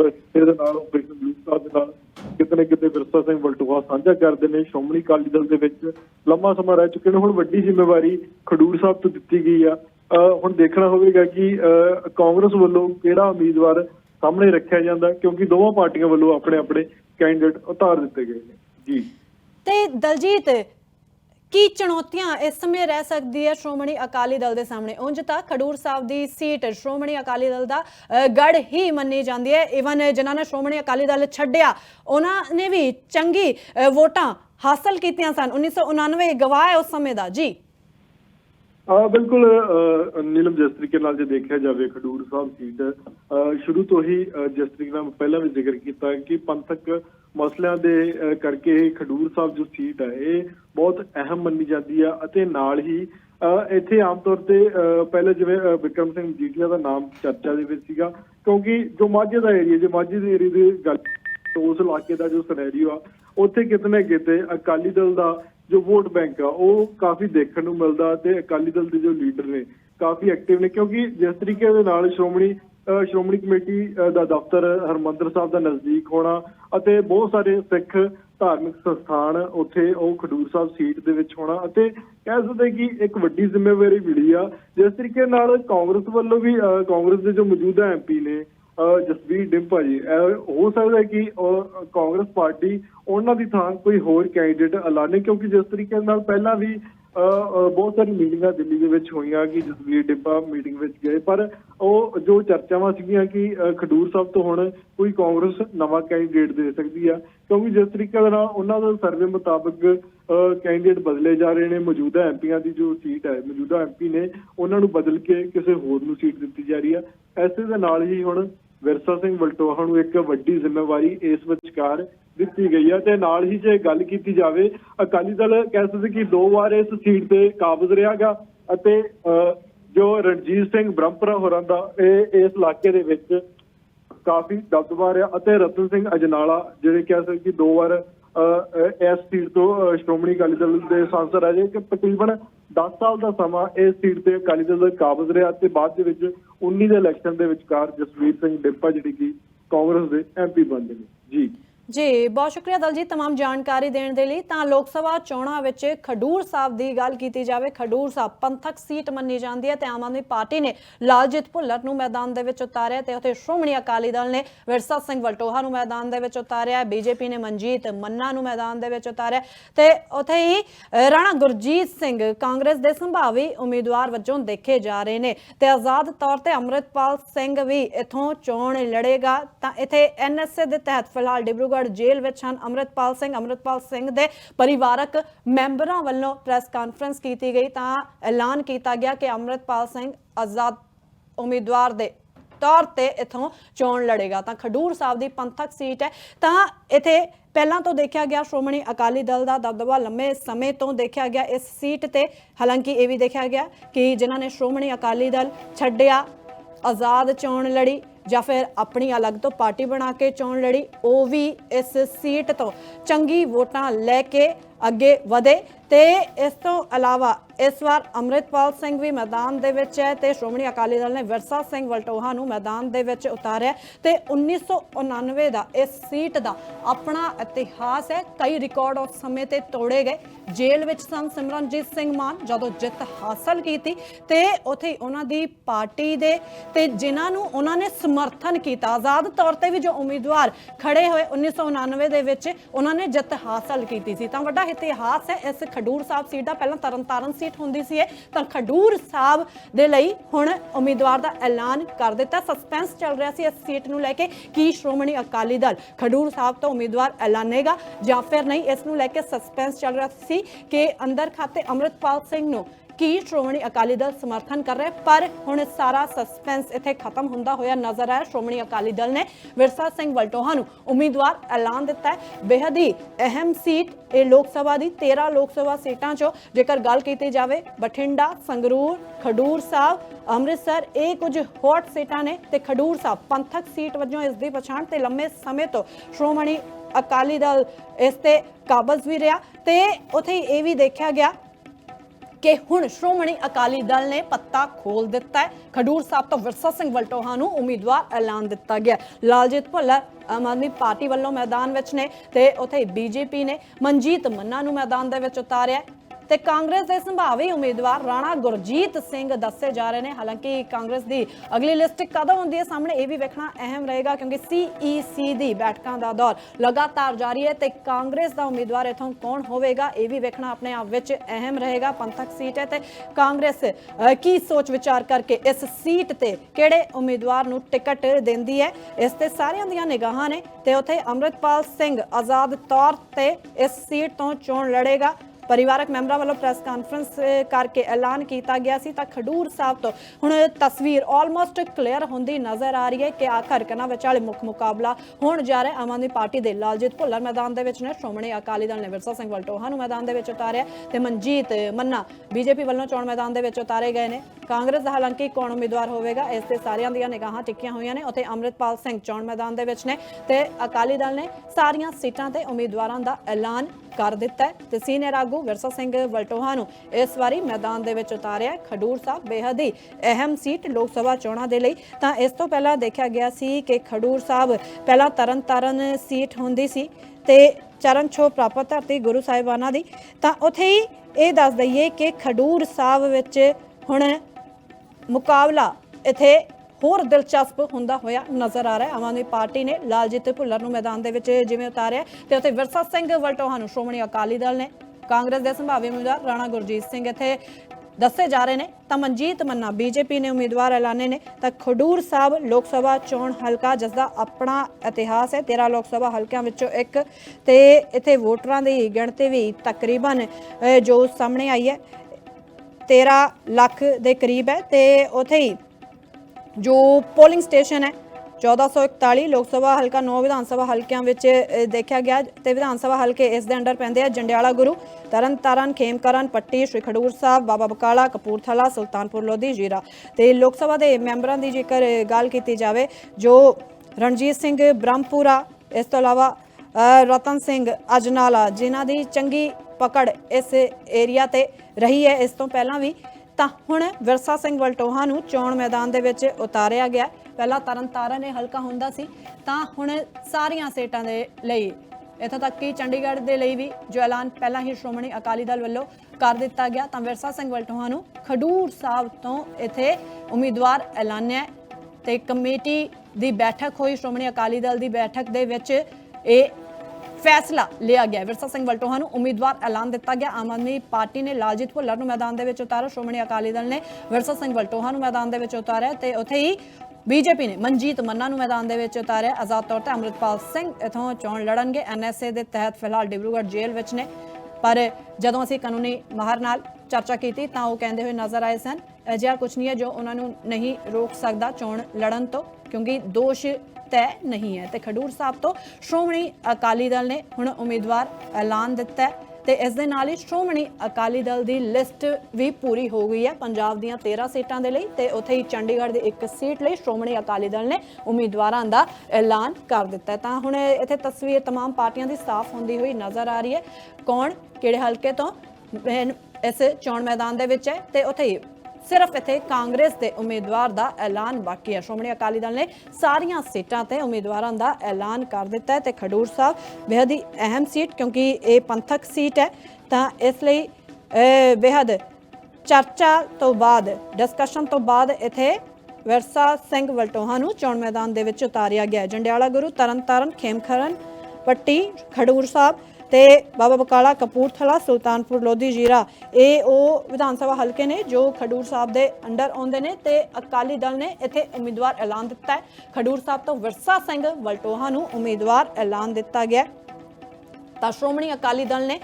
Speaker 2: ਹਿੱਸੇ ਦੇ ਨਾਲ ਆਪਰੇਸ਼ਨ ਬਲੂ ਸਟਾਰ ਦੇ ਨਾਲ ਕਿਤੇ ਨਾ ਕਿਤੇ ਵਿਰਸਾ ਸਿੰਘ ਵਲਟੋਹਾ ਸਾਂਝਾ ਕਰਦੇ ਨੇ। ਸ਼੍ਰੋਮਣੀ ਅਕਾਲੀ ਦਲ ਦੇ ਵਿੱਚ ਲੰਮਾ ਸਮਾਂ ਰਹਿ ਚੁੱਕੇ ਨੇ। ਹੁਣ ਵੱਡੀ ਜ਼ਿੰਮੇਵਾਰੀ ਖਡੂਰ ਸਾਹਿਬ ਤੋਂ ਦਿੱਤੀ ਗਈ ਆ। ਅਹ, ਹੁਣ ਦੇਖਣਾ ਹੋਵੇਗਾ ਕਿ ਅਹ, ਕਾਂਗਰਸ ਵੱਲੋਂ ਕਿਹੜਾ ਉਮੀਦਵਾਰ ਸਾਹਮਣੇ ਰੱਖਿਆ ਜਾਂਦਾ ਕਿਉਂਕਿ ਦੋਵਾਂ ਪਾਰਟੀਆਂ ਵੱਲੋਂ ਆਪਣੇ ਆਪਣੇ ਕੈਂਡੀਡੇਟ ਉਤਾਰ ਦਿੱਤੇ ਗਏ ਨੇ। ਜੀ।
Speaker 1: ਤੇ ਦਲਜੀਤ ਕੀ ਚੁਣੌਤੀਆਂ ਇਸ ਸਮੇਂ ਰਹਿ ਸਕਦੀ ਹੈ ਸ਼੍ਰੋਮਣੀ ਅਕਾਲੀ ਦਲ ਦੇ ਸਾਹਮਣੇ? ਉਂਝ ਤਾਂ ਖਡੂਰ ਸਾਹਿਬ ਦੀ ਸੀਟ ਸ਼੍ਰੋਮਣੀ ਅਕਾਲੀ ਦਲ ਦਾ ਅ, ਗੜ ਹੀ ਮੰਨੀ ਜਾਂਦੀ ਹੈ। ਇਵਨ ਜਿਨ੍ਹਾਂ ਨੇ ਸ਼੍ਰੋਮਣੀ ਅਕਾਲੀ ਦਲ ਛੱਡਿਆ ਉਹਨਾਂ ਨੇ ਵੀ ਚੰਗੀ ਵੋਟਾਂ ਹਾਸਲ ਕੀਤੀਆਂ ਸਨ। 1999 ਗਵਾਹ ਹੈ ਉਸ ਸਮੇਂ ਦਾ। ਜੀ।
Speaker 2: ਆ ਬਿਲਕੁਲ ਨੀਲਮ ਜਿਸ ਤਰੀਕੇ ਨਾਲ ਜੇ ਦੇਖਿਆ ਜਾਵੇ ਖਡੂਰ ਸਾਹਿਬ ਸੀਟ ਅਹ, ਸ਼ੁਰੂ ਤੋਂ ਹੀ ਜਿਸ ਤਰੀਕੇ ਨਾਲ ਪਹਿਲਾਂ ਵੀ ਜ਼ਿਕਰ ਕੀਤਾ ਕਿ ਪੰਥਕ ਮਸਲਿਆਂ ਦੇ ਕਰਕੇ ਖਡੂਰ ਸਾਹਿਬ ਜੋ ਸੀਟ ਹੈ ਇਹ ਬਹੁਤ ਅਹਿਮ ਮੰਨੀ ਜਾਂਦੀ ਆ ਅਤੇ ਨਾਲ ਹੀ ਅਹ, ਇੱਥੇ ਆਮ ਤੌਰ ਤੇ ਅਹ, ਪਹਿਲੇ ਜਿਵੇਂ ਅਹ, ਵਿਕਰਮ ਸਿੰਘ ਜੀਠੀਆ ਦਾ ਨਾਮ ਚਰਚਾ ਦੇ ਵਿੱਚ ਸੀਗਾ ਕਿਉਂਕਿ ਜੋ ਮਾਝੇ ਦਾ ਏਰੀਆ ਜੇ ਮਾਝੇ ਦੇ ਏਰੀਆ ਦੀ ਗੱਲ ਉਸ ਇਲਾਕੇ ਦਾ ਜੋ ਸਿਨੈਰੀਓ ਆ ਉੱਥੇ ਕਿਤੇ ਨਾ ਕਿਤੇ ਅਕਾਲੀ ਦਲ ਦਾ ਜੋ ਵੋਟ ਬੈਂਕ ਆ, ਉਹ ਕਾਫੀ ਦੇਖਣ ਨੂੰ ਮਿਲਦਾ ਤੇ ਅਕਾਲੀ ਦਲ ਦੇ ਜੋ ਲੀਡਰ ਨੇ, ਕਾਫੀ ਐਕਟਿਵ ਨੇ ਕਿਉਂਕਿ ਜਿਸ ਤਰੀਕੇ ਦੇ ਨਾਲ ਸ਼੍ਰੋਮਣੀ ਅਹ ਸ਼੍ਰੋਮਣੀ ਕਮੇਟੀ ਅਹ ਦਾ ਦਫ਼ਤਰ ਹਰਮੰਦਰ ਸਾਹਿਬ ਦਾ ਨਜ਼ਦੀਕ ਹੋਣਾ ਅਤੇ ਬਹੁਤ ਸਾਰੇ ਸਿੱਖ ਧਾਰਮਿਕ ਸੰਸਥਾਨ ਉੱਥੇ ਉਹ ਖਡੂਰ ਸਾਹਿਬ ਸੀਟ ਦੇ ਵਿੱਚ ਹੋਣਾ ਅਤੇ ਕਹਿ ਸਕਦੇ ਕਿ ਇੱਕ ਵੱਡੀ ਜ਼ਿੰਮੇਵਾਰੀ ਮਿਲੀ ਆ, ਜਿਸ ਤਰੀਕੇ ਨਾਲ ਕਾਂਗਰਸ ਵੱਲੋਂ ਵੀ ਅਹ ਕਾਂਗਰਸ ਦੇ ਜੋ ਮੌਜੂਦਾ ਐਮਪੀ ਨੇ ਜਸਵੀਰ ਡਿੰਪਾ ਜੀ ਹੋ ਸਕਦਾ ਹੈ ਕਿ ਕਾਂਗਰਸ ਪਾਰਟੀ ਉਹਨਾਂ ਦੀ ਥਾਂ ਕੋਈ ਹੋਰ ਕੈਂਡੀਡੇਟ ਐਲਾਨੇ ਕਿਉਂਕਿ ਜਿਸ ਤਰੀਕੇ ਨਾਲ ਪਹਿਲਾਂ ਵੀ ਅਹ, ਬਹੁਤ ਸਾਰੀ ਮੀਟਿੰਗਾਂ ਦਿੱਲੀ ਦੇ ਵਿੱਚ ਹੋਈਆਂ ਕਿ ਜਸਵੀਰ ਡਿੰਪਾ ਮੀਟਿੰਗ ਵਿੱਚ ਗਏ ਪਰ ਉਹ ਜੋ ਚਰਚਾਵਾਂ ਸੀਗੀਆਂ ਕਿ ਖਡੂਰ ਸਾਹਿਬ ਤੋਂ ਹੁਣ ਕੋਈ ਕਾਂਗਰਸ ਨਵਾਂ ਕੈਂਡੀਡੇਟ ਦੇ ਸਕਦੀ ਆ ਕਿਉਂਕਿ ਜਿਸ ਤਰੀਕੇ ਦੇ ਨਾਲ ਉਹਨਾਂ ਦਾ ਸਰਵੇ ਮੁਤਾਬਕ ਕੈਂਡੀਡੇਟ ਬਦਲੇ ਜਾ ਰਹੇ ਨੇ ਮੌਜੂਦਾ ਐਮਪੀਆਂ ਦੀ ਜੋ ਸੀਟ ਹੈ ਮੌਜੂਦਾ ਐਮਪੀ ਨੇ ਉਹਨਾਂ ਨੂੰ ਬਦਲ ਕੇ ਕਿਸੇ ਹੋਰ ਨੂੰ ਸੀਟ ਦਿੱਤੀ ਜਾ ਰਹੀ ਆ ਐਸੇ ਦੇ ਨਾਲ ਹੀ ਹੁਣ ਵਿਰਸਾ ਸਿੰਘ ਵਲਟੋਹਾ ਨੂੰ ਇੱਕ ਵੱਡੀ ਜ਼ਿੰਮੇਵਾਰੀ ਇਸ ਵਿਚਕਾਰ ਦਿੱਤੀ ਗਈ ਹੈ ਤੇ ਨਾਲ ਹੀ ਜੇ ਗੱਲ ਕੀਤੀ ਜਾਵੇ ਅਕਾਲੀ ਦਲ ਕਹਿ ਸਕਦੇ ਕਿ ਦੋ ਵਾਰ ਇਸ ਸੀਟ ਤੇ ਕਾਬਜ਼ ਰਿਹਾਗਾ ਅਤੇ ਜੋ ਰਣਜੀਤ ਸਿੰਘ ਬ੍ਰਹਮਪੁਰਾ ਹੋਰਾਂ ਦਾ ਇਹ ਇਸ ਇਲਾਕੇ ਦੇ ਵਿੱਚ ਕਾਫੀ ਦਬਦਬਾ ਰਿਹਾ ਅਤੇ ਰਤਨ ਸਿੰਘ ਅਜਨਾਲਾ ਜਿਹੜੇ ਕਹਿ ਸਕਦੇ ਕਿ ਦੋ ਵਾਰ ਅਹ, ਇਸ ਸੀਟ ਤੋਂ ਸ਼੍ਰੋਮਣੀ ਅਕਾਲੀ ਦਲ ਦੇ ਸਾਂਸਦ ਰਹੇ ਕਿ ਤਕਰੀਬਨ 10 ਸਾਲ ਦਾ ਸਮਾਂ ਇਸ ਸੀਟ ਤੇ ਅਕਾਲੀ ਦਲ ਦਾ ਕਾਬਜ਼ ਰਿਹਾ ਤੇ ਬਾਅਦ ਦੇ ਵਿੱਚ 19 ਦੇ ਇਲੈਕਸ਼ਨ ਦੇ ਵਿਚਕਾਰ ਜਸਵੀਰ ਸਿੰਘ ਡਿੰਪਾ, ਜਿਹੜੀ ਕਿ ਕਾਂਗਰਸ ਦੇ ਐਮਪੀ ਬਣਦੇ ਨੇ ਜੀ।
Speaker 1: ਜੀ ਬਹੁਤ ਸ਼ੁਕਰੀਆ ਦਲਜੀਤ तमाम ਜਾਣਕਾਰੀ ਦੇਣ ਦੇ ਲਈ ਤਾਂ ਲੋਕ ਸਭਾ ਚੋਣਾਂ ਵਿੱਚ ਖਡੂਰ ਸਾਹਿਬ ਦੀ ਗੱਲ ਕੀਤੀ ਜਾਵੇ ਖਡੂਰ ਸਾਹਿਬ ਪੰਥਕ ਸੀਟ ਮੰਨੀ ਜਾਂਦੀ ਹੈ ਤੇ ਆਮ ਆਦਮੀ ਪਾਰਟੀ ਨੇ ਲਾਲਜੀਤ ਭੁੱਲਰ ਨੂੰ ਮੈਦਾਨ ਦੇ ਵਿੱਚ ਉਤਾਰਿਆ ਤੇ ਉੱਥੇ ਸ਼੍ਰੋਮਣੀ ਅਕਾਲੀ ਦਲ ਨੇ ਵਿਰਸਾ ਸਿੰਘ ਵਲਟੋਹਾ ਨੂੰ ਮੈਦਾਨ ਦੇ ਵਿੱਚ ਉਤਾਰਿਆ ਬੀਜੇਪੀ ਨੇ ਮਨਜੀਤ ਮੰਨਾ ਨੂੰ ਮੈਦਾਨ ਦੇ ਵਿੱਚ ਉਤਾਰਿਆ ਤੇ ਉੱਥੇ ਹੀ ਅਹ, ਰਾਣਾ ਗੁਰਜੀਤ ਸਿੰਘ ਕਾਂਗਰਸ ਦੇ ਸੰਭਾਵੀ ਉਮੀਦਵਾਰ ਵਜੋਂ ਦੇਖੇ ਜਾ ਰਹੇ ਨੇ ਤੇ ਆਜ਼ਾਦ ਤੌਰ ਤੇ ਅੰਮ੍ਰਿਤਪਾਲ ਸਿੰਘ ਵੀ ਇਥੋਂ ਚੋਣ ਲੜੇਗਾ ਤਾਂ ਇਥੇ ਐਨਐਸਏ ਦੇ ਤਹਿਤ ਫਿਲਹਾਲ ਡਿਬਰੂਗੜ੍ਹ ਜੇਲ੍ਹ ਵਿੱਚ ਹਨ। ਅੰਮ੍ਰਿਤਪਾਲ ਸਿੰਘ ਅੰਮ੍ਰਿਤਪਾਲ ਸਿੰਘ ਦੇ ਪਰਿਵਾਰਕ ਮੈਂਬਰਾਂ ਵੱਲੋਂ ਪ੍ਰੈਸ ਕਾਨਫਰੰਸ ਕੀਤੀ ਗਈ। ਤਾਂ ਐਲਾਨ ਕੀਤਾ ਗਿਆ ਕਿ ਅੰਮ੍ਰਿਤਪਾਲ ਸਿੰਘ ਆਜ਼ਾਦ ਉਮੀਦਵਾਰ ਦੇ ਤੌਰ ਤੇ ਇਥੋਂ ਚੋਣ ਲੜੇਗਾ। ਤਾਂ ਖਡੂਰ ਸਾਹਿਬ ਦੀ ਪੰਥਕ ਸੀਟ ਹੈ। ਤਾਂ ਇਥੇ ਪਹਿਲਾਂ ਤੋਂ ਦੇਖਿਆ ਗਿਆ ਸ਼੍ਰੋਮਣੀ ਅਕਾਲੀ ਦਲ ਦਾ ਦਬਦਬਾ ਲੰਮੇ ਸਮੇਂ ਤੋਂ ਦੇਖਿਆ ਗਿਆ। ਇਸ ਸੀਟ ਤੇ ਹਾਲਾਂਕਿ ਇਹ ਵੀ ਦੇਖਿਆ ਗਿਆ ਕਿ ਜਿਨ੍ਹਾਂ ਨੇ ਸ਼੍ਰੋਮਣੀ ਅਕਾਲੀ ਦਲ ਛੱਡਿਆ, ਆਜ਼ਾਦ ਚੋਣ ਲੜੀ ਜਾਂ ਫਿਰ ਆਪਣੀ ਅਲੱਗ ਤੋਂ ਪਾਰਟੀ ਬਣਾ ਕੇ ਚੋਣ ਲੜੀ, ਉਹ ਵੀ ਇਸ ਸੀਟ ਤੋਂ ਚੰਗੀ ਵੋਟਾਂ ਲੈ ਕੇ ਅੱਗੇ ਵਧੇ। ਤੇ ਇਸ ਤੋਂ ਇਲਾਵਾ ਇਸ ਵਾਰ ਅੰਮ੍ਰਿਤਪਾਲ ਸਿੰਘ ਵੀ ਮੈਦਾਨ ਦੇ ਵਿੱਚ ਹੈ ਤੇ ਸ਼੍ਰੋਮਣੀ ਅਕਾਲੀ ਦਲ ਨੇ ਵਿਰਸਾ ਸਿੰਘ ਵਲਟੋਹਾ ਨੂੰ ਮੈਦਾਨ ਦੇ ਵਿੱਚ ਉਤਾਰਿਆ ਤੇ 1999 ਦਾ ਇਸ ਸੀਟ ਦਾ ਆਪਣਾ ਇਤਿਹਾਸ ਹੈ। ਕਈ ਰਿਕਾਰਡ ਉਸ ਸਮੇਂ ਤੇ ਤੋੜੇ ਗਏ। ਜੇਲ੍ਹ ਵਿੱਚ ਸਨ ਸਿਮਰਨਜੀਤ ਸਿੰਘ ਮਾਨ ਜਦੋਂ ਜਿੱਤ ਹਾਸਲ ਕੀਤੀ ਤੇ ਉੱਥੇ ਉਹਨਾਂ ਦੀ ਪਾਰਟੀ ਦੇ ਤੇ ਜਿਨ੍ਹਾਂ ਨੂੰ ਉਹਨਾਂ ਨੇ ਸਮਰਥਨ ਕੀਤਾ। ਆਜ਼ਾਦ ਤੌਰ ਤੇ ਵੀ ਜੋ ਉਮੀਦਵਾਰ ਖੜੇ ਹੋਏ 1999 ਦੇ ਵਿੱਚ ਉਹਨਾਂ ਨੇ ਜਿੱਤ ਹਾਸਲ ਕੀਤੀ ਸੀ। ਤਾਂ ਵੱਡਾ ਇਤਿਹਾਸ ਹੈ ਇਸ ਖਡੂਰ ਸਾਹਿਬ ਸੀਟ ਦਾ। ਪਹਿਲਾਂ ਤਰਨਤਾਰਨ ਸੀਟ ਹੁੰਦੀ ਸੀ ਤਾਂ ਖਡੂਰ ਸਾਹਿਬ ਦੇ ਲਈ ਹੁਣ ਉਮੀਦਵਾਰ ਦਾ ਐਲਾਨ ਕਰ ਦਿੱਤਾ। ਸਸਪੈਂਸ ਚੱਲ ਰਿਹਾ ਸੀ ਇਸ ਸੀਟ ਨੂੰ ਲੈ ਕੇ। ਕੀ ਸ਼੍ਰੋਮਣੀ ਅਕਾਲੀ ਦਲ ਖਡੂਰ ਸਾਹਿਬ ਤੋਂ ਉਮੀਦਵਾਰ ਐਲਾਨੇਗਾ ਜਾਂ ਫਿਰ ਨਹੀਂ, ਇਸ ਨੂੰ ਲੈ ਕੇ ਸਸਪੈਂਸ ਚੱਲ ਰਿਹਾ ਸੀ ਕਿ ਅੰਦਰ ਖਾਤੇ ਅੰਮ੍ਰਿਤਪਾਲ ਸਿੰਘ ਨੂੰ ਕੀ ਸ਼੍ਰੋਮਣੀ ਅਕਾਲੀ ਦਲ ਸਮਰਥਨ ਕਰ ਰਿਹਾ ਪਰ ਹੁਣ ਸਾਰਾ ਸਸਪੈਂਸ ਇੱਥੇ ਖਤਮ ਹੁੰਦਾ ਹੋਇਆ ਨਜ਼ਰ ਆਇਆ। ਸ਼੍ਰੋਮਣੀ ਅਕਾਲੀ ਦਲ ਨੇ ਵਿਰਸਾ ਸਿੰਘ ਵਲਟੋਹਾ ਨੂੰ ਉਮੀਦਵਾਰ ਐਲਾਨ ਦਿੱਤਾ ਹੈ। ਬੇਹਦ ਹੀ ਅਹਿਮ ਸੀਟ ਇਹ ਲੋਕ ਸਭਾ ਦੀ 13 ਲੋਕ ਸਭਾ ਸੀਟਾਂ ਚੋਂ ਜੇਕਰ ਗੱਲ ਕੀਤੀ ਜਾਵੇ, ਬਠਿੰਡਾ, ਸੰਗਰੂਰ, ਖਡੂਰ ਸਾਹਿਬ, ਅੰਮ੍ਰਿਤਸਰ, ਇਹ ਕੁਝ ਹੌਟ ਸੀਟਾਂ ਨੇ ਤੇ ਖਡੂਰ ਸਾਹਿਬ ਪੰਥਕ ਸੀਟ ਵਜੋਂ ਇਸ ਦੀ ਪਛਾਣ ਤੇ ਲੰਮੇ ਸਮੇਂ ਤੋਂ ਸ਼੍ਰੋਮਣੀ ਅਕਾਲੀ ਦਲ ਇਸ ਤੇ ਕਾਬਜ਼ ਵੀ ਰਿਹਾ ਤੇ ਉਥੇ ਇਹ ਵੀ ਦੇਖਿਆ ਗਿਆ ਕਿ ਹੁਣ ਸ਼੍ਰੋਮਣੀ ਅਕਾਲੀ ਦਲ ਨੇ ਪੱਤਾ ਖੋਲ ਦਿੱਤਾ ਹੈ। ਖਡੂਰ ਸਾਹਿਬ ਤੋਂ ਵਿਰਸਾ ਸਿੰਘ ਵਲਟੋਹਾ ਨੂੰ ਉਮੀਦਵਾਰ ਐਲਾਨ ਦਿੱਤਾ ਗਿਆ ਲਾਲਜੀਤ ਭੁੱਲਰ, ਆਮ ਆਦਮੀ ਪਾਰਟੀ ਵੱਲੋਂ ਮੈਦਾਨ ਵਿੱਚ ਨੇ ਤੇ ਉਥੇ ਬੀਜੇਪੀ ਨੇ ਮਨਜੀਤ ਮੰਨਾ ਨੂੰ ਮੈਦਾਨ ਦੇ ਵਿੱਚ ਉਤਾਰਿਆ ਤੇ ਕਾਂਗਰਸ ਦੇ ਸੰਭਾਵੀ ਉਮੀਦਵਾਰ ਰਾਣਾ ਗੁਰਜੀਤ ਸਿੰਘ ਦੱਸੇ ਜਾ ਰਹੇ ਨੇ। ਹਾਲਾਂਕਿ ਕਾਂਗਰਸ ਦੀ ਅਗਲੀ ਲਿਸਟ ਕਦੋਂ ਹੁੰਦੀ ਹੈ ਸਾਹਮਣੇ ਇਹ ਵੀ ਵੇਖਣਾ ਅਹਿਮ ਰਹੇਗਾ ਕਿਉਂਕਿ ਸੀਈਸੀ ਦੀ ਬੈਠਕਾਂ ਦਾ ਦੌਰ ਲਗਾਤਾਰ ਜਾਰੀ ਹੈ ਤੇ ਕਾਂਗਰਸ ਦਾ ਉਮੀਦਵਾਰ ਇਥੋਂ ਕੌਣ ਹੋਵੇਗਾ ਇਹ ਵੀ ਵੇਖਣਾ ਆਪਣੇ ਆਪ ਵਿੱਚ ਅਹਿਮ ਰਹੇਗਾ। ਪੰਥਕ ਸੀਟ ਹੈ ਤੇ ਕਾਂਗਰਸ ਕੀ ਸੋਚ ਵਿਚਾਰ ਕਰਕੇ ਇਸ ਸੀਟ ਤੇ ਕਿਹੜੇ ਉਮੀਦਵਾਰ ਨੂੰ ਟਿਕਟ ਦਿੰਦੀ ਹੈ? ਇਸ ਤੇ ਸਾਰਿਆਂ ਦੀਆਂ ਨਿਗਾਹਾਂ ਨੇ ਤੇ ਉੱਥੇ ਅੰਮ੍ਰਿਤਪਾਲ ਸਿੰਘ ਆਜ਼ਾਦ ਤੌਰ ਤੇ ਇਸ ਸੀਟ ਤੋਂ ਚੋਣ ਲੜੇਗਾ। ਪਰਿਵਾਰਕ ਮੈਂਬਰਾਂ ਵੱਲੋਂ ਪ੍ਰੈਸ ਕਾਨਫਰੰਸ ਕਰਕੇ ਐਲਾਨ ਕੀਤਾ ਗਿਆ ਸੀ ਤਾਂ ਖਡੂਰ ਸਾਹਿਬ ਤੋਂ ਹੁਣ ਤਸਵੀਰ ਆਲਮੋਸਟ ਕਲੀਅਰ ਹੁੰਦੀ ਨਜ਼ਰ ਆ ਰਹੀ ਹੈ ਕਿ ਆਖਰ ਕਨਾ ਵਿਚਾਲੇ ਮੁੱਖ ਮੁਕਾਬਲਾ ਹੋਣ ਜਾ ਰਿਹਾ ਆਮ ਆਦਮੀ ਪਾਰਟੀ ਦੇ ਲਾਲਜੀਤ ਭੁੱਲਰ ਮੈਦਾਨ ਦੇ ਵਿੱਚ ਨੇ। ਸ਼੍ਰੋਮਣੀ ਅਕਾਲੀ ਦਲ ਨੇ ਵਿਰਸਾ ਸਿੰਘ ਵਲਟੋਹਾ ਨੂੰ ਮੈਦਾਨ ਦੇ ਵਿੱਚ ਉਤਾਰਿਆ ਤੇ ਮਨਜੀਤ ਮੰਨਾ ਬੀਜੇਪੀ ਵੱਲੋਂ ਚੋਣ ਮੈਦਾਨ ਦੇ ਵਿੱਚ ਉਤਾਰੇ ਗਏ ਨੇ। ਕਾਂਗਰਸ ਦਾ ਹਾਲਾਂਕਿ ਕੌਣ ਉਮੀਦਵਾਰ ਹੋਵੇਗਾ, ਇਸ ਤੇ ਸਾਰਿਆਂ ਦੀਆਂ ਨਿਗਾਹਾਂ ਟਿੱਕੀਆਂ ਹੋਈਆਂ ਨੇ। ਉੱਥੇ ਅੰਮ੍ਰਿਤਪਾਲ ਸਿੰਘ ਚੋਣ ਮੈਦਾਨ ਦੇ ਵਿੱਚ ਨੇ ਤੇ ਅਕਾਲੀ ਦਲ ਨੇ ਸਾਰੀਆਂ ਸੀਟਾਂ ਤੇ ਉਮੀਦਵਾਰਾਂ ਦਾ ਐਲਾਨ ਕਰ ਦਿੱਤਾ ਹੈ। ਤੇ ਸੀਨੀਅਰ ਆਗੂ ਵਿਰਸਾ ਸਿੰਘ ਵਲਟੋਹਾ ਨੂੰ ਇਸ ਵਾਰੀ ਮੈਦਾਨ ਦੇ ਵਿੱਚ ਉਤਾਰਿਆ ਖਡੂਰ ਸਾਹਿਬ ਬੇਹੱਦ ਹੀ ਅਹਿਮ ਸੀਟ ਲੋਕ ਸਭਾ ਚੋਣਾਂ ਦੇ ਲਈ। ਤਾਂ ਇਸ ਤੋਂ ਪਹਿਲਾਂ ਦੇਖਿਆ ਗਿਆ ਸੀ ਕਿ ਖਡੂਰ ਸਾਹਿਬ ਪਹਿਲਾਂ ਤਰਨਤਾਰਨ ਸੀਟ ਹੁੰਦੀ ਸੀ ਤੇ ਚਰਨ ਛੋ ਪ੍ਰਾਪਤ ਧਰਤੀ ਗੁਰੂ ਸਾਹਿਬਾਨਾਂ ਦੀ। ਤਾਂ ਉੱਥੇ ਹੀ ਇਹ ਦੱਸ ਦਈਏ ਕਿ ਖਡੂਰ ਸਾਹਿਬ ਵਿੱਚ ਹੁਣ ਮੁਕਾਬਲਾ ਇਥੇ ਹੋਰ ਦਿਲਚਸਪ ਹੁੰਦਾ ਹੋਇਆ ਨਜ਼ਰ ਆ ਰਿਹਾ ਹੈ। ਆਮ ਆਦਮੀ ਪਾਰਟੀ ਨੇ ਲਾਲਜੀਤ ਭੁੱਲਰ ਨੂੰ ਮੈਦਾਨ ਦੇ ਵਿੱਚ ਜਿਵੇਂ ਉਤਾਰਿਆ ਤੇ ਉੱਥੇ ਵਿਰਸਾ ਸਿੰਘ ਵਲਟੋਹਾ ਨੂੰ ਸ਼੍ਰੋਮਣੀ ਅਕਾਲੀ ਦਲ ਨੇ, ਕਾਂਗਰਸ ਦੇ ਸੰਭਾਵੀ ਉਮੀਦਵਾਰ ਰਾਣਾ ਗੁਰਜੀਤ ਸਿੰਘ ਇੱਥੇ ਦੱਸੇ ਜਾ ਰਹੇ ਨੇ। ਤਾਂ ਮਨਜੀਤ ਮੰਨਾ, ਬੀਜੇਪੀ ਨੇ ਉਮੀਦਵਾਰ ਐਲਾਨੇ ਨੇ। ਤਾਂ ਖਡੂਰ ਸਾਹਿਬ ਲੋਕ ਸਭਾ ਚੋਣ ਹਲਕਾ ਜਿਸ ਦਾ ਆਪਣਾ ਇਤਿਹਾਸ ਹੈ 13 ਲੋਕ ਸਭਾ ਹਲਕਿਆਂ ਵਿੱਚੋਂ ਇੱਕ। ਤੇ ਇੱਥੇ ਵੋਟਰਾਂ ਦੀ ਗਿਣਤੀ ਵੀ ਤਕਰੀਬਨ ਜੋ ਸਾਹਮਣੇ ਆਈ ਹੈ 13 ਲੱਖ ਦੇ ਕਰੀਬ ਹੈ। ਤੇ ਉਥੇ ਹੀ ਜੋ ਪੋਲਿੰਗ ਸਟੇਸ਼ਨ ਹੈ 1441 ਲੋਕ ਸਭਾ ਹਲਕਾ 9 ਵਿਧਾਨ ਸਭਾ ਹਲਕਿਆਂ ਵਿੱਚ ਦੇਖਿਆ ਗਿਆ ਤੇ ਵਿਧਾਨ ਸਭਾ ਹਲਕੇ ਇਸ ਦੇ ਅੰਡਰ ਪੈਂਦੇ ਆ ਜੰਡਿਆਲਾ ਗੁਰੂ ਤਰਨਤਾਰਨ ਖੇਮਕਰਨ, ਪੱਟੀ, ਸ਼੍ਰੀ ਖਡੂਰ ਸਾਹਿਬ, ਬਾਬਾ ਬਕਾਲਾ, ਕਪੂਰਥਲਾ, ਸੁਲਤਾਨਪੁਰ, ਲੋਧੀ, ਜੀਰਾ। ਤੇ ਲੋਕ ਸਭਾ ਦੇ ਮੈਂਬਰਾਂ ਦੀ ਜੇਕਰ ਗੱਲ ਕੀਤੀ ਜਾਵੇ, ਜੋ ਰਣਜੀਤ ਸਿੰਘ ਬ੍ਰਹਮਪੁਰਾ, ਇਸ ਤੋਂ ਇਲਾਵਾ ਰਤਨ ਸਿੰਘ ਅਜਨਾਲਾ, ਜਿਨ੍ਹਾਂ ਦੀ ਚੰਗੀ ਪਕੜ ਇਸ ਏਰੀਆ ਤੇ ਰਹੀ ਹੈ, ਇਸ ਤੋਂ ਪਹਿਲਾਂ ਵੀ ਤਾਂ ਹੁਣ ਵਿਰਸਾ ਸਿੰਘ ਵਲਟੋਹਾ ਨੂੰ ਚੋਣ ਮੈਦਾਨ ਦੇ ਵਿੱਚ ਉਤਾਰਿਆ ਗਿਆ। ਪਹਿਲਾਂ ਤਰਨਤਾਰਨ ਇਹ ਹਲਕਾ ਹੁੰਦਾ ਸੀ, ਤਾਂ ਹੁਣ ਸਾਰੀਆਂ ਸੀਟਾਂ ਦੇ ਲਈ ਇੱਥੋਂ ਤੱਕ ਕਿ ਚੰਡੀਗੜ੍ਹ ਦੇ ਲਈ ਵੀ ਜੋ ਐਲਾਨ ਪਹਿਲਾਂ ਹੀ ਸ਼੍ਰੋਮਣੀ ਅਕਾਲੀ ਦਲ ਵੱਲੋਂ ਕਰ ਦਿੱਤਾ ਗਿਆ, ਤਾਂ ਵਿਰਸਾ ਸਿੰਘ ਵਲਟੋਹਾ ਨੂੰ ਖਡੂਰ ਸਾਹਿਬ ਤੋਂ ਇੱਥੇ ਉਮੀਦਵਾਰ ਐਲਾਨਿਆ ਹੈ ਤੇ ਕਮੇਟੀ ਦੀ ਬੈਠਕ ਹੋਈ, ਸ਼੍ਰੋਮਣੀ ਅਕਾਲੀ ਦਲ ਦੀ ਬੈਠਕ ਦੇ ਵਿੱਚ ਇਹ ਫੈਸਲਾ ਲਿਆ ਗਿਆ ਵਿਰਸਾ ਸਿੰਘ ਵਲਟੋਹਾ ਨੂੰ ਉਮੀਦਵਾਰ ਐਲਾਨ ਦਿੱਤਾ ਗਿਆ। ਆਮ ਆਦਮੀ ਪਾਰਟੀ ਨੇ ਲਾਲਜੀਤ ਭੁੱਲਰ ਨੂੰ ਮੈਦਾਨ ਦੇ ਵਿੱਚ ਉਤਾਰਿਆ। ਸ਼੍ਰੋਮਣੀ ਅਕਾਲੀ ਦਲ ਨੇ ਵਿਰਸਾ ਸਿੰਘ ਵਲਟੋਹਾ ਨੂੰ ਮੈਦਾਨ ਦੇ ਵਿੱਚ ਉਤਾਰਿਆ ਤੇ ਉੱਥੇ ਹੀ ਬੀਜੇਪੀ ਨੇ ਮਨਜੀਤ ਮੰਨਾ ਨੂੰ ਮੈਦਾਨ ਦੇ ਵਿੱਚ ਉਤਾਰਿਆ। ਆਜ਼ਾਦ ਤੌਰ ਤੇ ਅੰਮ੍ਰਿਤਪਾਲ ਸਿੰਘ ਇਥੋਂ ਚੋਣ ਲੜਨਗੇ। ਐਨਐਸਏ ਦੇ ਤਹਿਤ ਫਿਲਹਾਲ ਡਿਬਰੂਗੜ੍ਹ ਜੇਲ੍ਹ ਵਿੱਚ ਨੇ। ਪਰ ਜਦੋਂ ਅਸੀਂ ਕਾਨੂੰਨੀ ਮਾਹਰ ਨਾਲ ਚਰਚਾ ਕੀਤੀ ਤਾਂ ਉਹ ਕਹਿੰਦੇ ਹੋਏ ਨਜ਼ਰ ਆਏ ਸਨ, ਅਜਿਹਾ ਕੁਝ ਨਹੀਂ ਹੈ ਜੋ ਉਹਨਾਂ ਨੂੰ ਨਹੀਂ ਰੋਕ ਸਕਦਾ ਚੋਣ ਲੜਨ ਤੋਂ, ਕਿਉਂਕਿ ਦੋਸ਼ ਤੈ ਨਹੀਂ ਹੈ ਤੇ ਖਡੂਰ ਸਾਹਿਬ ਤੋਂ ਸ਼੍ਰੋਮਣੀ ਅਕਾਲੀ ਦਲ ਨੇ ਹੁਣ ਉਮੀਦਵਾਰ ਐਲਾਨ ਦਿੱਤਾ ਹੈ ਤੇ ਇਸ ਦੇ ਨਾਲ ਹੀ ਸ਼੍ਰੋਮਣੀ ਅਕਾਲੀ ਦਲ ਦੀ ਲਿਸਟ ਵੀ ਪੂਰੀ ਹੋ ਗਈ ਹੈ ਪੰਜਾਬ ਦੀਆਂ 13 ਸੀਟਾਂ ਦੇ ਲਈ ਤੇ ਉੱਥੇ ਹੀ ਚੰਡੀਗੜ੍ਹ ਦੀ ਇੱਕ ਸੀਟ ਲਈ ਸ਼੍ਰੋਮਣੀ ਅਕਾਲੀ ਦਲ ਨੇ ਉਮੀਦਵਾਰਾਂ ਦਾ ਐਲਾਨ ਕਰ ਦਿੱਤਾ ਹੈ। ਤਾਂ ਹੁਣ ਇੱਥੇ ਤਸਵੀਰ तमाम ਪਾਰਟੀਆਂ ਦੀ ਸਾਫ਼ ਹੁੰਦੀ ਹੋਈ ਨਜ਼ਰ ਆ ਰਹੀ ਹੈ ਕੌਣ ਕਿਹੜੇ ਹਲਕੇ ਤੋਂ ਅਹ, ਇਸ ਚੋਣ ਮੈਦਾਨ ਦੇ ਵਿੱਚ ਹੈ ਤੇ ਉੱਥੇ ਹੀ ਸਿਰਫ ਇੱਥੇ ਕਾਂਗਰਸ ਦੇ ਉਮੀਦਵਾਰ ਦਾ ਐਲਾਨ ਬਾਕੀ ਹੈ। ਸ਼੍ਰੋਮਣੀ ਅਕਾਲੀ ਦਲ ਨੇ ਸਾਰੀਆਂ ਸੀਟਾਂ ਤੇ ਉਮੀਦਵਾਰਾਂ ਦਾ ਐਲਾਨ ਕਰ ਦਿੱਤਾ ਹੈ ਤੇ ਖਡੂਰ ਸਾਹਿਬ ਬੇहद ਹੀ ਅਹਿਮ ਸੀਟ ਕਿਉਂਕਿ ਇਹ ਪੰਥਕ ਸੀਟ ਹੈ। ਤਾਂ ਇਸ ਲਈ ਬੇहद ਚਰਚਾ ਤੋਂ ਬਾਅਦ ਡਿਸਕਸ਼ਨ ਤੋਂ ਬਾਅਦ ਇੱਥੇ ਵਿਰਸਾ ਸਿੰਘ ਵਲਟੋਹਾ ਨੂੰ ਚੋਣ ਮੈਦਾਨ ਦੇ ਵਿੱਚ ਉਤਾਰਿਆ ਗਿਆ ਜੰਡਿਆਲਾ ਗੁਰੂ ਤਰਨਤਾਰਨ ਖੇਮਖਰਨ, ਪੱਟੀ, ਖਡੂਰ ਸਾਹਿਬ ਤੇ ਬਾਬਾ ਬਕਾਲਾ, ਕਪੂਰਥਲਾ, ਸੁਲਤਾਨਪੁਰ, ਲੋਧੀ, ਜੀਰਾ। ਇਹ ਉਹ ਵਿਧਾਨ ਸਭਾ ਹਲਕੇ ਨੇ ਜੋ ਖਡੂਰ ਸਾਹਿਬ ਦੇ ਅੰਡਰ ਆਉਂਦੇ ਨੇ ਤੇ ਅਕਾਲੀ ਦਲ ਨੇ ਇੱਥੇ ਉਮੀਦਵਾਰ ਐਲਾਨ ਦਿੱਤਾ ਹੈ। ਖਡੂਰ ਸਾਹਿਬ ਤੋਂ ਵਿਰਸਾ ਸਿੰਘ ਵਲਟੋਹਾ ਨੂੰ ਉਮੀਦਵਾਰ ਐਲਾਨ ਦਿੱਤਾ ਗਿਆ ਤਾਂ ਸ਼੍ਰੋਮਣੀ ਅਕਾਲੀ ਦਲ ਨੇ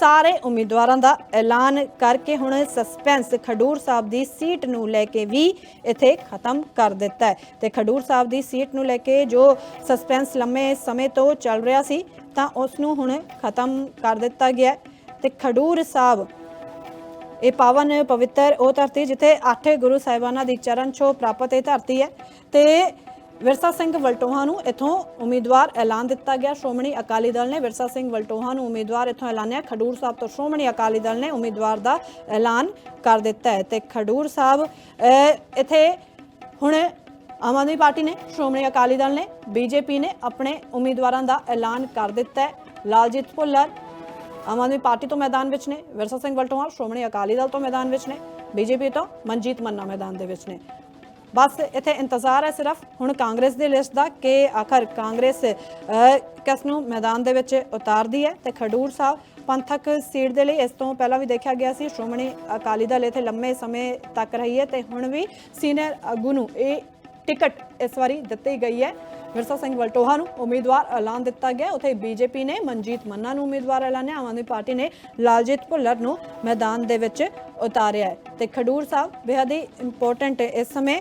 Speaker 1: ਸਾਰੇ ਉਮੀਦਵਾਰਾਂ ਦਾ ਐਲਾਨ ਕਰਕੇ ਹੁਣ ਸਸਪੈਂਸ ਖਡੂਰ ਸਾਹਿਬ ਦੀ ਸੀਟ ਨੂੰ ਲੈ ਕੇ ਵੀ ਇੱਥੇ ਖਤਮ ਕਰ ਦਿੱਤਾ ਹੈ। ਤੇ ਖਡੂਰ ਸਾਹਿਬ ਦੀ ਸੀਟ ਨੂੰ ਲੈ ਕੇ ਜੋ ਸਸਪੈਂਸ ਲੰਮੇ ਸਮੇਂ ਤੋਂ ਚੱਲ ਰਿਹਾ ਸੀ, ਤਾਂ ਉਸ ਨੂੰ ਹੁਣ ਖਤਮ ਕਰ ਦਿੱਤਾ ਗਿਆ ਹੈ। ਤੇ ਖਡੂਰ ਸਾਹਿਬ, ਇਹ ਪਾਵਨ ਪਵਿੱਤਰ ਉਹ ਧਰਤੀ ਜਿੱਥੇ ਅੱਠ ਗੁਰੂ ਸਾਹਿਬਾਨਾਂ ਦੀ ਚਰਨ ਛੋਹ ਪ੍ਰਾਪਤ ਇਹ ਧਰਤੀ ਹੈ। ਤੇ ਵਿਰਸਾ ਸਿੰਘ ਵਲਟੋਹਾ ਨੂੰ ਇਥੋਂ ਉਮੀਦਵਾਰ ਐਲਾਨ ਦਿੱਤਾ ਗਿਆ। ਸ਼੍ਰੋਮਣੀ ਅਕਾਲੀ ਦਲ ਨੇ ਵਿਰਸਾ ਸਿੰਘ ਵਲਟੋਹਾ ਨੂੰ ਉਮੀਦਵਾਰ ਇਥੋਂ ਐਲਾਨਿਆ। ਖਡੂਰ ਸਾਹਿਬ ਤੋਂ ਸ਼੍ਰੋਮਣੀ ਅਕਾਲੀ ਦਲ ਨੇ ਉਮੀਦਵਾਰ ਦਾ ਐਲਾਨ ਕਰ ਦਿੱਤਾ ਹੈ ਤੇ ਖਡੂਰ ਸਾਹਿਬ ਅਹ, ਇੱਥੇ ਹੁਣ ਆਮ ਆਦਮੀ ਪਾਰਟੀ ਨੇ ਸ਼੍ਰੋਮਣੀ ਅਕਾਲੀ ਦਲ ਨੇ ਬੀਜੇਪੀ ਨੇ ਆਪਣੇ ਉਮੀਦਵਾਰਾਂ ਦਾ ਐਲਾਨ ਕਰ ਦਿੱਤਾ ਹੈ। ਲਾਲਜੀਤ ਭੁੱਲਰ ਆਮ ਆਦਮੀ ਪਾਰਟੀ ਤੋਂ ਮੈਦਾਨ ਵਿੱਚ ਨੇ ਵਿਰਸਾ ਸਿੰਘ ਵਲਟੋਹਾ ਸ਼੍ਰੋਮਣੀ ਅਕਾਲੀ ਦਲ ਤੋਂ ਮੈਦਾਨ ਵਿੱਚ ਨੇ ਬੀਜੇਪੀ ਤੋਂ ਮਨਜੀਤ ਮੰਨਾ ਮੈਦਾਨ ਦੇ ਵਿੱਚ ਨੇ। ਬਸ ਇੱਥੇ ਇੰਤਜ਼ਾਰ ਹੈ ਸਿਰਫ ਹੁਣ ਕਾਂਗਰਸ ਦੀ ਲਿਸਟ ਦਾ ਕਿ ਆਖਰ ਕਾਂਗਰਸ ਕਿਸ ਨੂੰ ਮੈਦਾਨ ਦੇ ਵਿੱਚ ਉਤਾਰਦੀ ਹੈ ਤੇ ਖਡੂਰ ਸਾਹਿਬ ਪੰਥਕ ਸੀਟ ਦੇ ਲਈ ਇਸ ਤੋਂ ਪਹਿਲਾਂ ਵੀ ਦੇਖਿਆ ਗਿਆ ਸੀ। ਸ਼੍ਰੋਮਣੀ ਅਕਾਲੀ ਦਲ ਇੱਥੇ ਲੰਮੇ ਸਮੇਂ ਤੱਕ ਰਹੀ ਹੈ ਤੇ ਹੁਣ ਵੀ ਸੀਨੀਅਰ ਆਗੂ ਨੂੰ ਇਹ ਟਿਕਟ ਇਸ ਵਾਰੀ ਦਿੱਤੀ ਗਈ ਹੈ। ਵਿਰਸਾ ਸਿੰਘ ਵਲਟੋਹਾ ਨੂੰ ਉਮੀਦਵਾਰ ਐਲਾਨ ਦਿੱਤਾ ਗਿਆ। ਉਥੇ ਬੀਜੇਪੀ ਨੇ ਮਨਜੀਤ ਮੰਨਾ ਨੂੰ ਉਮੀਦਵਾਰ ਐਲਾਨਿਆ। ਆਮ ਆਦਮੀ ਪਾਰਟੀ ਨੇ ਲਾਲਜੀਤ ਭੁੱਲਰ ਨੂੰ ਮੈਦਾਨ ਦੇ ਵਿੱਚ ਉਤਾਰਿਆ ਹੈ। ਤੇ ਖਡੂਰ ਸਾਹਿਬ ਬੇहद ਹੀ ਇੰਪੋਰਟੈਂਟ ਇਸ ਸਮੇਂ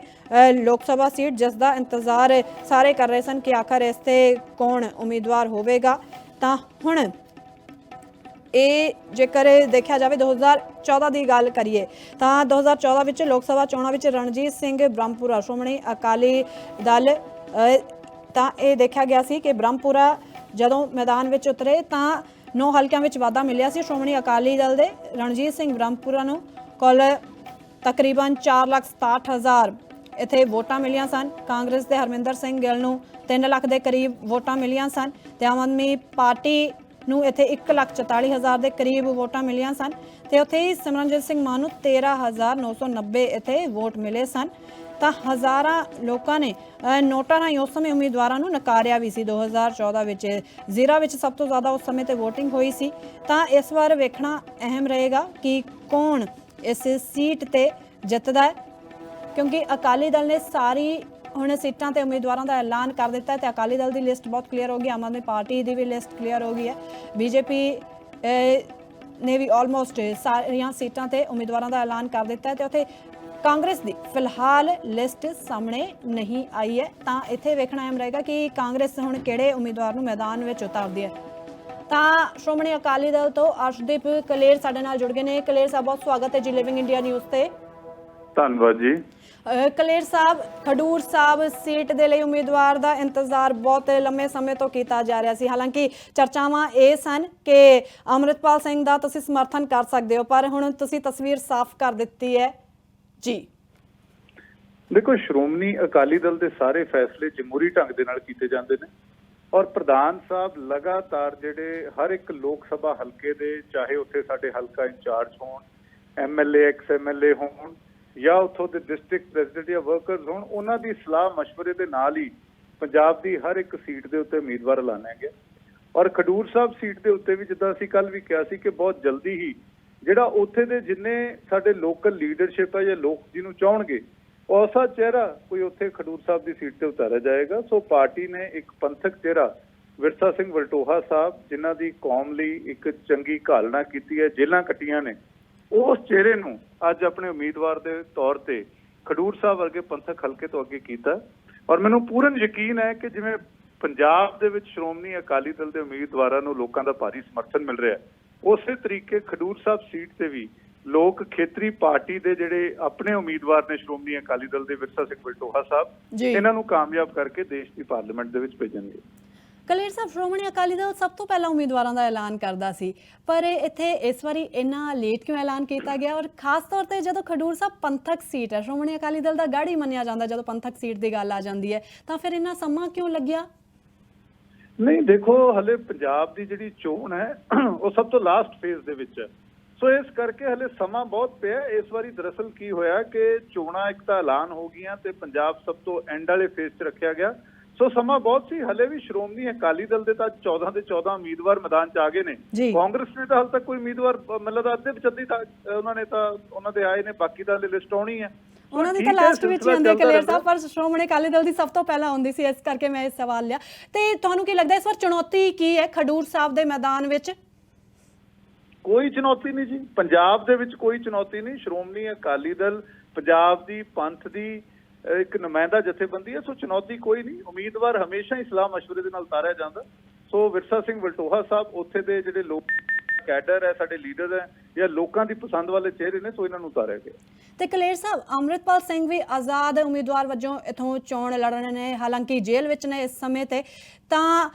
Speaker 1: ਲੋਕ ਸਭਾ ਸੀਟ ਜਿਸ ਦਾ ਇੰਤਜ਼ਾਰ ਸਾਰੇ ਕਰ ਰਹੇ ਸਨ ਕਿ ਆਖਰ ਇਸ ਤੇ ਕੌਣ ਉਮੀਦਵਾਰ ਹੋਵੇਗਾ। ਤਾਂ ਹੁਣ ਇਹ ਜੇਕਰ ਦੇਖਿਆ ਜਾਵੇ 2014 ਦੀ ਗੱਲ ਕਰੀਏ, ਤਾਂ 2014 ਵਿੱਚ ਲੋਕ ਸਭਾ ਚੋਣਾਂ ਵਿੱਚ ਰਣਜੀਤ ਸਿੰਘ ਬ੍ਰਹਮਪੁਰਾ, ਸ਼੍ਰੋਮਣੀ ਅਕਾਲੀ ਦਲ ਤਾਂ ਇਹ ਦੇਖਿਆ ਗਿਆ ਸੀ ਕਿ ਬ੍ਰਹਮਪੁਰਾ ਜਦੋਂ ਮੈਦਾਨ ਵਿੱਚ ਉਤਰੇ ਤਾਂ ਨੌ ਹਲਕਿਆਂ ਵਿੱਚ ਵਾਧਾ ਮਿਲਿਆ ਸੀ। ਸ਼੍ਰੋਮਣੀ ਅਕਾਲੀ ਦਲ ਦੇ ਰਣਜੀਤ ਸਿੰਘ ਬ੍ਰਹਮਪੁਰਾ ਨੂੰ ਕੁੱਲ ਤਕਰੀਬਨ 467000 ਇੱਥੇ ਵੋਟਾਂ ਮਿਲੀਆਂ ਸਨ। ਕਾਂਗਰਸ ਦੇ ਹਰਮਿੰਦਰ ਸਿੰਘ ਗਿੱਲ ਨੂੰ 3 ਲੱਖ ਦੇ ਕਰੀਬ ਵੋਟਾਂ ਮਿਲੀਆਂ ਸਨ। ਤੇ ਆਮ ਆਦਮੀ ਪਾਰਟੀ ਨੂੰ ਇੱਥੇ 144000 ਦੇ ਕਰੀਬ ਵੋਟਾਂ ਮਿਲੀਆਂ ਸਨ ਤੇ ਉੱਥੇ ਹੀ ਸਿਮਰਨਜੀਤ ਸਿੰਘ ਮਾਨ ਨੂੰ 13990 ਇੱਥੇ ਵੋਟ ਮਿਲੇ ਸਨ। ਤਾਂ ਹਜ਼ਾਰਾਂ ਲੋਕਾਂ ਨੇ ਨੋਟਾਂ ਰਾਹੀਂ ਉਸ ਸਮੇਂ ਉਮੀਦਵਾਰਾਂ ਨੂੰ ਨਕਾਰਿਆ ਵੀ ਸੀ। 2014 ਵਿੱਚ ਜ਼ੀਰਾ ਵਿੱਚ ਸਭ ਤੋਂ ਜ਼ਿਆਦਾ ਉਸ ਸਮੇਂ ਤੇ VOTING ਹੋਈ ਸੀ। ਤਾਂ ਇਸ ਵਾਰ ਵੇਖਣਾ ਅਹਿਮ ਰਹੇਗਾ ਕਿ ਕੌਣ ਇਸ ਸੀਟ ਤੇ ਜਿੱਤਦਾ ਹੈ। ਕਿਉਂਕਿ ਅਕਾਲੀ ਦਲ ਨੇ ਸਾਰੀ ਹੁਣ ਸੀਟਾਂ ਤੇ ਉਮੀਦਵਾਰਾਂ ਦਾ ਐਲਾਨ ਕਰ ਦਿੱਤਾ ਹੈ ਤੇ ਅਕਾਲੀ ਦਲ ਦੀ ਲਿਸਟ ਬਹੁਤ ਕਲੀਅਰ ਹੋ ਗਈ, ਆਮ ਆਦਮੀ ਪਾਰਟੀ ਦੀ ਵੀ ਲਿਸਟ ਕਲੀਅਰ ਹੋ ਗਈ ਹੈ। ਬੀਜੇਪੀ ਨੇ ਵੀ ਆਲਮੋਸਟ ਸਾਰੀਆਂ ਸੀਟਾਂ ਤੇ ਉਮੀਦਵਾਰਾਂ ਦਾ ਐਲਾਨ ਕਰ ਦਿੱਤਾ ਹੈ ਤੇ ਉੱਥੇ ਕਾਂਗਰਸ ਦੀ ਫਿਲਹਾਲ ਲਿਸਟ ਸਾਹਮਣੇ ਨਹੀਂ ਆਈ ਹੈ। ਤਾਂ ਇੱਥੇ ਵੇਖਣਾ ਅਹਿਮ ਰਹੇਗਾ ਕਿ ਕਾਂਗਰਸ ਹੁਣ ਕਿਹੜੇ ਉਮੀਦਵਾਰ ਨੂੰ ਮੈਦਾਨ ਵਿੱਚ ਉਤਾਰਦੀ ਹੈ। ਤਾਂ ਸ਼੍ਰੋਮਣੀ ਅਕਾਲੀ ਦਲ ਤੋਂ ਅਰਸ਼ਦੀਪ ਕਲੇਰ ਸਾਡੇ ਨਾਲ ਜੁੜ ਗਏ ਨੇ। ਕਲੇਰ ਸਾਹਿਬ, ਬਹੁਤ ਸਵਾਗਤ ਹੈ ਜੀ ਲਿਵਿੰਗ ਇੰਡੀਆ ਨਿਊਜ਼ ਤੇ।
Speaker 3: ਧੰਨਵਾਦ ਜੀ।
Speaker 1: ਕਲੇਰ ਸਾਹਿਬ ਖਡੂਰ ਸਾਹਿਬ ਸੀਟ ਦੇ ਲਈ ਉਮੀਦਵਾਰ ਦਾ ਇੰਤਜ਼ਾਰ ਬਹੁਤ ਲੰਮੇ ਸਮੇਂ ਤੋਂ ਕੀਤਾ ਜਾ ਰਿਹਾ ਸੀ। ਹਾਲਾਂਕਿ ਚਰਚਾਵਾਂ ਇਹ ਸਨ ਕਿ ਅਮਰਿਤਪਾਲ ਸਿੰਘ ਦਾ ਤੁਸੀਂ ਸਮਰਥਨ ਕਰ ਸਕਦੇ ਹੋ ਪਰ ਹੁਣ ਤੁਸੀਂ ਤਸਵੀਰ ਸਾਫ਼ ਕਰ ਦਿੱਤੀ ਹੈ। ਜੀ।
Speaker 3: ਦੇਖੋ ਸ਼੍ਰੋਮਣੀ ਅਕਾਲੀ ਦਲ ਦੇ ਸਾਰੇ ਫੈਸਲੇ ਜਮਹੂਰੀ ਢੰਗ ਦੇ ਨਾਲ ਕੀਤੇ ਜਾਂਦੇ ਨੇ ਔਰ ਪ੍ਰਧਾਨ ਸਾਹਿਬ ਲਗਾਤਾਰ ਜਿਹੜੇ ਹਰ ਇੱਕ ਲੋਕ ਸਭਾ ਹਲਕੇ ਦੇ ਚਾਹੇ ਉੱਥੇ ਸਾਡੇ ਹਲਕਾ ਇੰਚਾਰਜ ਹੋਣ ਐਮਐਲਏ ਐਕਸ ਐਮਐਲਏ ਹੋਣ ਜਾਂ ਉੱਥੋਂ ਦੇ ਡਿਸਟ੍ਰਿਕਟ ਪ੍ਰੈਜ਼ੀਡੈਂਟ ਜਾਂ ਵਰਕਰਸ ਹੋਣ, ਉਹਨਾਂ ਦੀ ਸਲਾਹ مشਵਰੇ ਦੇ ਨਾਲ ਹੀ ਪੰਜਾਬ ਦੀ ਹਰ ਇੱਕ ਸੀਟ ਦੇ ਉੱਤੇ ਉਮੀਦਵਾਰ ਐਲਾਨਿਆ ਔਰ ਖਡੂਰ ਸਾਹਿਬ ਸੀਟ ਦੇ ਉੱਤੇ ਵੀ ਜਿੱਦਾਂ ਅਸੀਂ ਕੱਲ ਵੀ ਕਿਹਾ ਸੀ ਕਿ ਬਹੁਤ ਜਲਦੀ ਹੀ ਜਿਹੜਾ ਉੱਥੇ ਦੇ ਜਿੰਨੇ ਸਾਡੇ ਲੋਕਲ ਲੀਡਰਸ਼ਿਪ ਹੈ ਜਾਂ ਲੋਕ ਜਿਹਨੂੰ ਚਾਹਣਗੇ ਉਸਾ ਚਿਹਰਾ ਕੋਈ ਉੱਥੇ ਖਡੂਰ ਸਾਹਿਬ ਦੀ ਸੀਟ ਤੇ ਉਤਾਰਿਆ ਜਾਏਗਾ। ਸੋ ਪਾਰਟੀ ਨੇ ਇੱਕ ਪੰਥਕ ਚਿਹਰਾ ਵਿਰਸਾ ਸਿੰਘ ਵਲਟੋਹਾ ਸਾਹਿਬ, ਜਿਨ੍ਹਾਂ ਦੀ ਕੌਮ ਲਈ ਇੱਕ ਚੰਗੀ ਘਾਲਣਾ ਕੀਤੀ ਹੈ ਜੇਲਾਂ ਕੱਟੀਆਂ ਨੇ ਉਸ ਚਿਹਰੇ ਨੂੰ ਅੱਜ ਆਪਣੇ ਉਮੀਦਵਾਰ ਦੇ ਤੌਰ ਤੇ ਖਡੂਰ ਸਾਹਿਬ ਵਰਗੇ ਪੰਥਕ ਹਲਕੇ ਤੋਂ ਅੱਗੇ ਕੀਤਾ ਔਰ ਮੈਨੂੰ ਪੂਰਨ ਯਕੀਨ ਹੈ ਕਿ ਜਿਵੇਂ ਪੰਜਾਬ ਦੇ ਵਿੱਚ ਸ਼੍ਰੋਮਣੀ ਅਕਾਲੀ ਦਲ ਦੇ ਉਮੀਦਵਾਰਾਂ ਨੂੰ ਲੋਕਾਂ ਦਾ ਭਾਰੀ ਸਮਰਥਨ ਮਿਲ ਰਿਹਾ ਹੈ ਉਸੇ ਤਰੀਕੇ ਖਡੂਰ ਸਾਹਿਬ ਸੀਟ ਤੇ ਵੀ ਲੋਕ ਖੇਤਰੀ ਪਾਰਟੀ ਦੇ ਜਿਹੜੇ ਆਪਣੇ ਉਮੀਦਵਾਰ ਨੇ ਸ਼੍ਰੋਮਣੀ ਅਕਾਲੀ ਦਲ ਦੇ ਵਿਰਸਾ ਸਿੰਘ ਵਲਟੋਹਾ ਸਾਹਿਬ। ਇਹਨਾਂ ਨੂੰ ਕਾਮਯਾਬ ਕਰਕੇ ਦੇਸ਼ ਦੀ ਪਾਰਲੀਮੈਂਟ ਦੇ ਵਿੱਚ ਭੇਜਣਗੇ
Speaker 1: ਕਲੇਰ ਸਾਹਿਬ, ਸ਼੍ਰੋਮਣੀ ਅਕਾਲੀ ਦਲ ਸਭ ਤੋਂ ਪਹਿਲਾਂ ਉਮੀਦਵਾਰਾਂ ਦਾ ਐਲਾਨ ਕਰਦਾ ਸੀ, ਪਰ ਇੱਥੇ ਇਸ ਵਾਰੀ ਇੰਨਾ ਲੇਟ ਕਿਉਂ ਐਲਾਨ ਕੀਤਾ ਗਿਆ? ਔਰ ਖਾਸ ਤੌਰ ਤੇ ਜਦੋਂ ਖਡੂਰ ਸਾਹਿਬ ਪੰਥਕ ਸੀਟ ਹੈ, ਸ਼੍ਰੋਮਣੀ ਅਕਾਲੀ ਦਲ ਦਾ ਗਾੜੀ ਮੰਨਿਆ ਜਾਂਦਾ ਜਦੋਂ ਪੰਥਕ ਸੀਟ ਦੀ ਗੱਲ ਆ ਜਾਂਦੀ ਹੈ, ਤਾਂ ਫਿਰ ਇੰਨਾ ਸਮਾਂ ਕਿਉਂ ਲੱਗਿਆ?
Speaker 3: ਨਹੀਂ, ਦੇਖੋ, ਹਲੇ ਪੰਜਾਬ ਦੀ ਜਿਹੜੀ ਚੋਣ ਹੈ, ਉਹ ਸਭ ਤੋਂ ਲਾਸਟ ਫੇਜ਼ ਦੇ ਵਿੱਚ ਹੈ। ਸੋ ਇਸ ਕਰਕੇ ਹਲੇ ਸਮਾਂ ਬਹੁਤ ਪਿਆ ਇਸ ਵਾਰੀ ਦਰਅਸਲ ਕੀ ਹੋਇਆ ਕਿ ਚੋਣਾਂ ਇੱਕ ਤਾਂ ਐਲਾਨ ਹੋ ਗਈਆਂ ਤੇ ਪੰਜਾਬ ਸਭ ਤੋਂ ਐਂਡ ਵਾਲੇ ਫੇਜ਼ 'ਚ ਰੱਖਿਆ ਗਿਆ। ਸੋ ਸਮਾਂ ਬਹੁਤ ਸੀ ਹਲੇ ਵੀ ਸ਼੍ਰੋਮਣੀ ਅਕਾਲੀ ਦਲ ਦੇ ਤਾਂ 14 ਦੇ 14 ਉਮੀਦਵਾਰ ਮੈਦਾਨ 'ਚ ਆ ਗਏ ਨੇ। ਕਾਂਗਰਸ ਨੇ ਤਾਂ ਹਾਲ ਤੱਕ ਕੋਈ ਉਮੀਦਵਾਰ ਲੱਗਦਾ ਅੱਧੇ ਵਿੱਚ ਅੱਧੀ ਤਾਂ ਉਹਨਾਂ ਨੇ ਤਾਂ ਉਹਨਾਂ ਦੇ ਆਏ ਨੇ ਬਾਕੀ ਤਾਂ ਲਿਸਟ ਆਉਣੀ ਹੈ।
Speaker 1: ਉਹਨਾਂ ਦੀ ਤਾਂ ਲਾਸਟ ਵਿੱਚ
Speaker 3: ਚੱਲਦਾ
Speaker 1: ਕਲੇਰ। ਸਾਹਿਬ ਪਰ ਸ਼੍ਰੋਮਣੀ ਅਕਾਲੀ ਦਲ ਦੀ ਸਭ ਤੋਂ ਪਹਿਲਾਂ ਆਉਂਦੀ ਸੀ ਇਸ ਕਰਕੇ ਮੈਂ ਇਹ ਸਵਾਲ ਲਿਆ। ਤੇ ਤੁਹਾਨੂੰ ਕੀ ਲੱਗਦਾ ਇਸ ਵਾਰ ਚੁਣੌਤੀ ਕੀ ਹੈ ਖਡੂਰ ਸਾਹਿਬ ਦੇ ਮੈਦਾਨ ਵਿੱਚ?
Speaker 3: ਕੋਈ ਚੁਣੌਤੀ ਨਹੀਂ ਜੀ। ਪੰਜਾਬ ਦੇ ਵਿੱਚ ਕੋਈ ਚੁਣੌਤੀ ਨਹੀਂ। ਸ਼੍ਰੋਮਣੀ ਅਕਾਲੀ ਦਲ ਪੰਜਾਬ ਦੀ ਪੰਥ ਦੀ ਇੱਕ ਨੁਮਾਇੰਦਾ ਜਥੇਬੰਦੀ ਹੈ ਸੋ ਚੁਣੌਤੀ ਕੋਈ ਨਹੀਂ। ਉਮੀਦਵਾਰ ਹਮੇਸ਼ਾ ਹੀ ਸਲਾਹ مشਵਰੇ ਦੇ ਨਾਲ ਤਾਰਿਆ ਜਾਂਦਾ। ਸੋ ਵਿਰਸਾ ਸਿੰਘ ਵਲਟੋਹਾ ਸਾਹਿਬ ਉੱਥੇ ਦੇ ਜਿਹੜੇ ਲੋਕ ਕੈਡਰ ਹੈ ਸਾਡੇ ਲੀਡਰ ਹੈ ਜਾਂ ਲੋਕਾਂ ਦੀ ਪਸੰਦ ਵਾਲੇ ਚਿਹਰੇ ਨੇ ਸੋ ਇਹਨਾਂ ਨੂੰ ਉਤਾਰਿਆ ਗਿਆ।
Speaker 1: ਤੇ ਕਲੇਰ ਸਾਹਿਬ ਅੰਮ੍ਰਿਤਪਾਲ ਸਿੰਘ ਵੀ ਆਜ਼ਾਦ ਉਮੀਦਵਾਰ ਵਜੋਂ ਇਥੋਂ ਚੋਣ ਲੜ ਰਹੇ ਨੇ ਹਾਲਾਂਕਿ ਜੇਲ੍ਹ ਵਿੱਚ ਨੇ ਇਸ ਸਮੇਂ ਤੇ। ਤਾਂ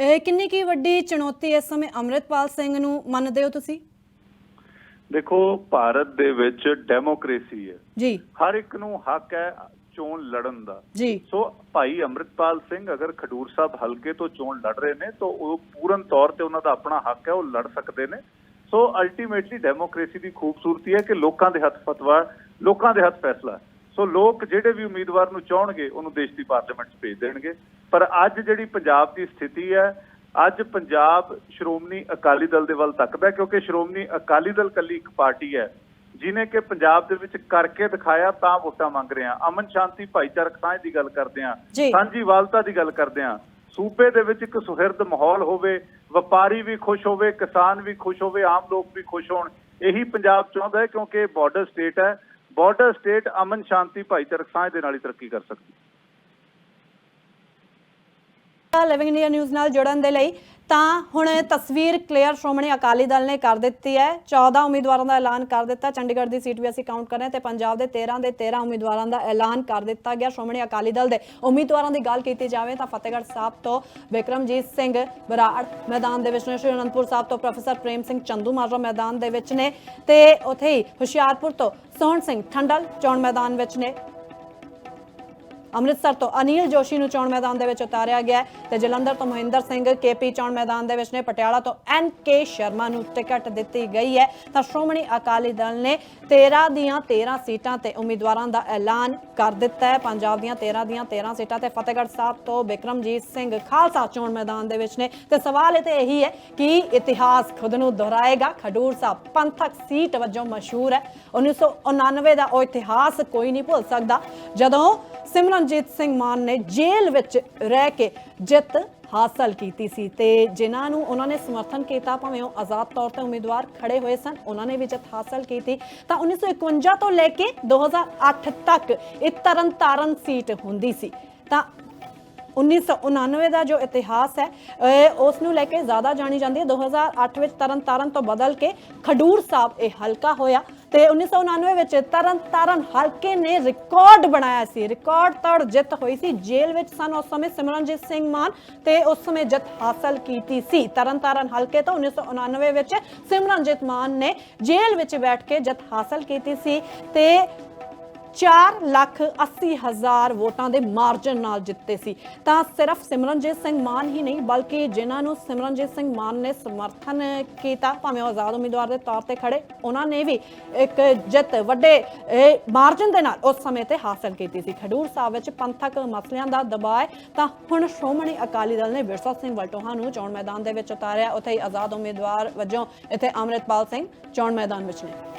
Speaker 1: ਇਹ ਕਿੰਨੀ ਕੀ ਵੱਡੀ ਚੁਣੌਤੀ ਇਸ ਸਮੇਂ ਅੰਮ੍ਰਿਤਪਾਲ ਸਿੰਘ ਨੂੰ ਮੰਨਦੇ ਹੋ ਤੁਸੀਂ?
Speaker 3: ਦੇਖੋ ਭਾਰਤ ਦੇ ਵਿੱਚ ਡੈਮੋਕ੍ਰੇਸੀ ਹੈ।
Speaker 1: ਜੀ।
Speaker 3: ਹਰ ਇੱਕ ਨੂੰ ਹੱਕ ਹੈ ਚੋਣ ਲੜਨ ਦਾ।
Speaker 1: ਜੀ।
Speaker 3: ਸੋ ਭਾਈ ਅੰਮ੍ਰਿਤਪਾਲ ਸਿੰਘ ਅਗਰ ਖਡੂਰ ਸਾਹਿਬ ਹਲਕੇ ਤੋਂ ਚੋਣ ਲੜ ਰਹੇ ਨੇ ਤਾਂ ਉਹ ਪੂਰਨ ਤੌਰ ਤੇ ਉਹਨਾਂ ਦਾ ਆਪਣਾ ਹੱਕ ਹੈ ਉਹ ਲੜ ਸਕਦੇ ਨੇ। ਸੋ ਅਲਟੀਮੇਟਲੀ ਡੈਮੋਕ੍ਰੇਸੀ ਦੀ ਖੂਬਸੂਰਤੀ ਹੈ ਕਿ ਲੋਕਾਂ ਦੇ ਹੱਥ ਫਤਵਾ ਲੋਕਾਂ ਦੇ ਹੱਥ ਫੈਸਲਾ। ਸੋ ਲੋਕ ਜਿਹੜੇ ਵੀ ਉਮੀਦਵਾਰ ਨੂੰ ਚਾਹਣਗੇ ਉਹਨੂੰ ਦੇਸ਼ ਦੀ ਪਾਰਲੀਮੈਂਟ 'ਚ ਭੇਜ ਦੇਣਗੇ। ਪਰ ਅੱਜ ਜਿਹੜੀ ਪੰਜਾਬ ਦੀ ਸਥਿਤੀ ਹੈ ਅੱਜ ਪੰਜਾਬ ਸ਼੍ਰੋਮਣੀ ਅਕਾਲੀ ਦਲ ਦੇ ਵੱਲ ਤੱਕਦਾ ਕਿਉਂਕਿ ਸ਼੍ਰੋਮਣੀ ਅਕਾਲੀ ਦਲ ਕੱਲੀ ਇੱਕ ਪਾਰਟੀ ਹੈ। ਜਿਨੇ ਕਿ ਪੰਜਾਬ ਦੇ ਵਿੱਚ ਕਰਕੇ ਦਿਖਾਇਆ ਤਾਂ ਵੋਟਾਂ ਮੰਗ ਰਹੇ ਆ। ਅਮਨ ਸ਼ਾਂਤੀ ਭਾਈਚਾਰਕ ਸਾਂਝ ਦੀ ਗੱਲ ਕਰਦੇ ਆ।
Speaker 1: ਜੀ।
Speaker 3: ਸਾਂਝੀਵਾਲਤਾ ਦੀ ਗੱਲ ਕਰਦੇ ਆ। ਸੂਬੇ ਦੇ ਵਿੱਚ ਇੱਕ ਸੁਹਿਰਦ ਮਾਹੌਲ ਹੋਵੇ ਵਪਾਰੀ ਵੀ ਖੁਸ਼ ਹੋਵੇ ਕਿਸਾਨ ਵੀ ਖੁਸ਼ ਹੋਵੇ ਆਮ ਲੋਕ ਵੀ ਖੁਸ਼ ਹੋਣ ਇਹੀ ਪੰਜਾਬ ਚਾਹੁੰਦਾ ਹੈ ਕਿਉਂਕਿ ਬਾਰਡਰ ਸਟੇਟ ਹੈ। ਬਾਰਡਰ ਸਟੇਟ ਅਮਨ ਸ਼ਾਂਤੀ ਭਾਈਚਾਰਕ ਸਾਂਝ ਦੇ ਨਾਲ ਹੀ ਤਰੱਕੀ ਕਰ ਸਕਦੀ। ਹੈ
Speaker 1: ਲਿਵਿੰਗ ਇੰਡੀਆ ਨਿਊਜ਼ ਨਾਲ ਜੁੜਨ ਦੇ ਲਈ ਤਾਂ ਹੁਣ ਤਸਵੀਰ ਕਲੀਅਰ ਸ਼੍ਰੋਮਣੀ ਅਕਾਲੀ ਦਲ ਨੇ ਕਰ ਦਿੱਤੀ ਹੈ। 14 ਉਮੀਦਵਾਰਾਂ ਦਾ ਐਲਾਨ ਕਰ ਦਿੱਤਾ। ਚੰਡੀਗੜ੍ਹ ਦੀ ਸੀਟ ਵੀ ਅਸੀਂ ਕਾਊਂਟ ਕਰ ਰਹੇ ਤੇ ਪੰਜਾਬ ਦੇ 13 ਦੇ 13 ਉਮੀਦਵਾਰਾਂ ਦਾ ਐਲਾਨ ਕਰ ਦਿੱਤਾ ਗਿਆ। ਸ਼੍ਰੋਮਣੀ ਅਕਾਲੀ ਦਲ ਦੇ ਉਮੀਦਵਾਰਾਂ ਦੀ ਗੱਲ ਕੀਤੀ ਜਾਵੇ ਤਾਂ ਫਤਿਹਗੜ੍ਹ ਸਾਹਿਬ ਤੋਂ ਵਿਕਰਮਜੀਤ ਸਿੰਘ ਬਰਾੜ ਮੈਦਾਨ ਦੇ ਵਿੱਚ ਨੇ, ਸ਼੍ਰੀ ਅਨੰਦਪੁਰ ਸਾਹਿਬ ਤੋਂ ਪ੍ਰੋਫੈਸਰ ਪ੍ਰੇਮ ਸਿੰਘ ਚੰਦੂ ਮਾਜਰਾ ਮੈਦਾਨ ਦੇ ਵਿੱਚ ਨੇ ਤੇ ਉੱਥੇ ਹੀ ਹੁਸ਼ਿਆਰਪੁਰ ਤੋਂ ਸੋਹਣ ਸਿੰਘ ਠੰਡਲ ਚੋਣ ਮੈਦਾਨ ਵਿੱਚ ਨੇ। ਅੰਮ੍ਰਿਤਸਰ ਤੋਂ ਅਨਿਲ ਜੋਸ਼ੀ ਨੂੰ ਚੋਣ ਮੈਦਾਨ ਦੇ ਵਿੱਚ ਉਤਾਰਿਆ ਗਿਆ ਹੈ ਤੇ ਜਲੰਧਰ ਤੋਂ ਮਹਿੰਦਰ ਸਿੰਘ ਕੇਪੀ ਚੋਣ ਮੈਦਾਨ ਦੇ ਵਿੱਚ ਨੇ, ਪਟਿਆਲਾ ਤੋਂ ਐਨ ਕੇ ਸ਼ਰਮਾ ਨੂੰ ਟਿਕਟ ਦਿੱਤੀ ਗਈ ਹੈ। ਤਾਂ ਸ਼੍ਰੋਮਣੀ ਅਕਾਲੀ ਦਲ ਨੇ 13 ਦੀਆਂ 13 ਸੀਟਾਂ ਤੇ ਉਮੀਦਵਾਰਾਂ ਦਾ ਐਲਾਨ ਕਰ ਦਿੱਤਾ ਹੈ। ਪੰਜਾਬ ਦੀਆਂ 13 ਦੀਆਂ 13 ਸੀਟਾਂ ਤੇ ਫਤਿਹਗੜ੍ਹ ਸਾਹਿਬ ਤੋਂ ਬਿਕਰਮਜੀਤ ਸਿੰਘ ਖਾਲਸਾ ਚੋਣ ਮੈਦਾਨ ਦੇ ਵਿੱਚ ਨੇ। ਤੇ ਸਵਾਲ ਇਹ ਤੇ ਇਹੀ ਹੈ ਕਿ ਇਤਿਹਾਸ ਖੁਦ ਨੂੰ ਦੁਹਰਾਏਗਾ। ਖਡੂਰ ਸਾਹਿਬ ਪੰਥਕ ਸੀਟ ਵਜੋਂ ਮਸ਼ਹੂਰ ਹੈ। 1999 ਦਾ ਉਹ ਇਤਿਹਾਸ ਕੋਈ ਨਹੀਂ ਭੁੱਲ ਸਕਦਾ। ਜਦੋਂ ਸਿਮਰਨ ਸਿਮਰਨਜੀਤ ਸਿੰਘ ਮਾਨ ਨੇ ਜੇਲ੍ਹ ਵਿੱਚ ਰਹਿ ਕੇ ਜਿੱਤ ਹਾਸਲ ਕੀਤੀ ਸੀ ਤੇ ਜਿਨ੍ਹਾਂ ਨੂੰ ਉਹਨਾਂ ਨੇ ਸਮਰਥਨ ਕੀਤਾ, ਭਾਵੇਂ ਉਹ ਆਜ਼ਾਦ ਤੌਰ ਤੇ ਉਮੀਦਵਾਰ ਖੜੇ ਹੋਏ ਸਨ, ਉਹਨਾਂ ਨੇ ਵੀ ਜਿੱਤ ਹਾਸਲ ਕੀਤੀ। ਤਾਂ 1951 ਤੋਂ ਲੈ ਕੇ 2008 ਤੱਕ ਇਹ ਤਰਨਤਾਰਨ ਸੀਟ ਹੁੰਦੀ ਸੀ। ਤਾਂ 1999 ਦਾ ਜੋ ਇਤਿਹਾਸ ਹੈ ਅਹ ਉਸ ਨੂੰ ਲੈ ਕੇ ਜ਼ਿਆਦਾ ਜਾਣੀ ਜਾਂਦੀ ਹੈ। 2008 ਵਿੱਚ ਤਰਨਤਾਰਨ ਤੋਂ ਬਦਲ ਕੇ ਖਡੂਰ ਸਾਹਿਬ ਇਹ ਹਲਕਾ ਹੋਇਆ। ਤੇ 1999 ਵਿੱਚ ਤਰਨ ਤਾਰਨ ਹਲਕੇ ਨੇ ਰਿਕਾਰਡ ਬਣਾਇਆ ਸੀ। ਰਿਕਾਰਡ ਤੜ ਜਿੱਤ ਹੋਈ ਸੀ। ਜੇਲ੍ਹ ਵਿੱਚ ਸਨ। ਉਸ ਸਮੇਂ ਸਿਮਰਨਜੀਤ ਸਿੰਘ ਮਾਨ ਤੇ ਉਸ ਸਮੇਂ ਜਿੱਤ ਹਾਸਲ ਕੀਤੀ ਸੀ। ਤਰਨ ਤਾਰਨ ਹਲਕੇ ਤੋਂ 1999 ਵਿੱਚ ਸਿਮਰਨਜੀਤ ਮਾਨ ਨੇ ਜੇਲ੍ਹ ਵਿੱਚ ਬੈਠ ਕੇ ਜਿੱਤ ਹਾਸਲ ਕੀਤੀ ਸੀ ਤੇ 4 ਲੱਖ 80 ਹਜ਼ਾਰ ਵੋਟਾਂ ਦੇ ਮਾਰਜਨ ਨਾਲ ਜਿੱਤੇ ਸੀ। ਤਾਂ ਸਿਰਫ ਸਿਮਰਨਜੀਤ ਸਿੰਘ ਮਾਨ ਹੀ ਨਹੀਂ, ਬਲਕਿ ਜਿਨ੍ਹਾਂ ਨੂੰ ਸਿਮਰਨਜੀਤ ਸਿੰਘ ਮਾਨ ਨੇ ਸਮਰਥਨ ਕੀਤਾ, ਭਾਵੇਂ ਉਹ ਆਜ਼ਾਦ ਉਮੀਦਵਾਰ ਦੇ ਤੌਰ ਤੇ ਖੜੇ, ਉਹਨਾਂ ਨੇ ਵੀ ਇੱਕ ਜਿੱਤ ਵੱਡੇ ਮਾਰਜਨ ਦੇ ਨਾਲ ਉਸ ਸਮੇਂ ਤੇ ਹਾਸਲ ਕੀਤੀ ਸੀ। ਖਡੂਰ ਸਾਹਿਬ ਵਿੱਚ ਪੰਥਕ ਮਸਲਿਆਂ ਦਾ ਦਬਾਅ ਹੈ, ਤਾਂ ਹੁਣ ਸ਼੍ਰੋਮਣੀ ਅਕਾਲੀ ਦਲ ਨੇ ਵਿਰਸਾ ਸਿੰਘ ਵਲਟੋਹਾ ਨੂੰ ਚੋਣ ਮੈਦਾਨ ਦੇ ਵਿੱਚ ਉਤਾਰਿਆ। ਉੱਥੇ ਹੀ ਆਜ਼ਾਦ ਉਮੀਦਵਾਰ ਵਜੋਂ ਇੱਥੇ ਅੰਮ੍ਰਿਤਪਾਲ ਸਿੰਘ ਚੋਣ ਮੈਦਾਨ ਵਿੱਚ ਨੇ।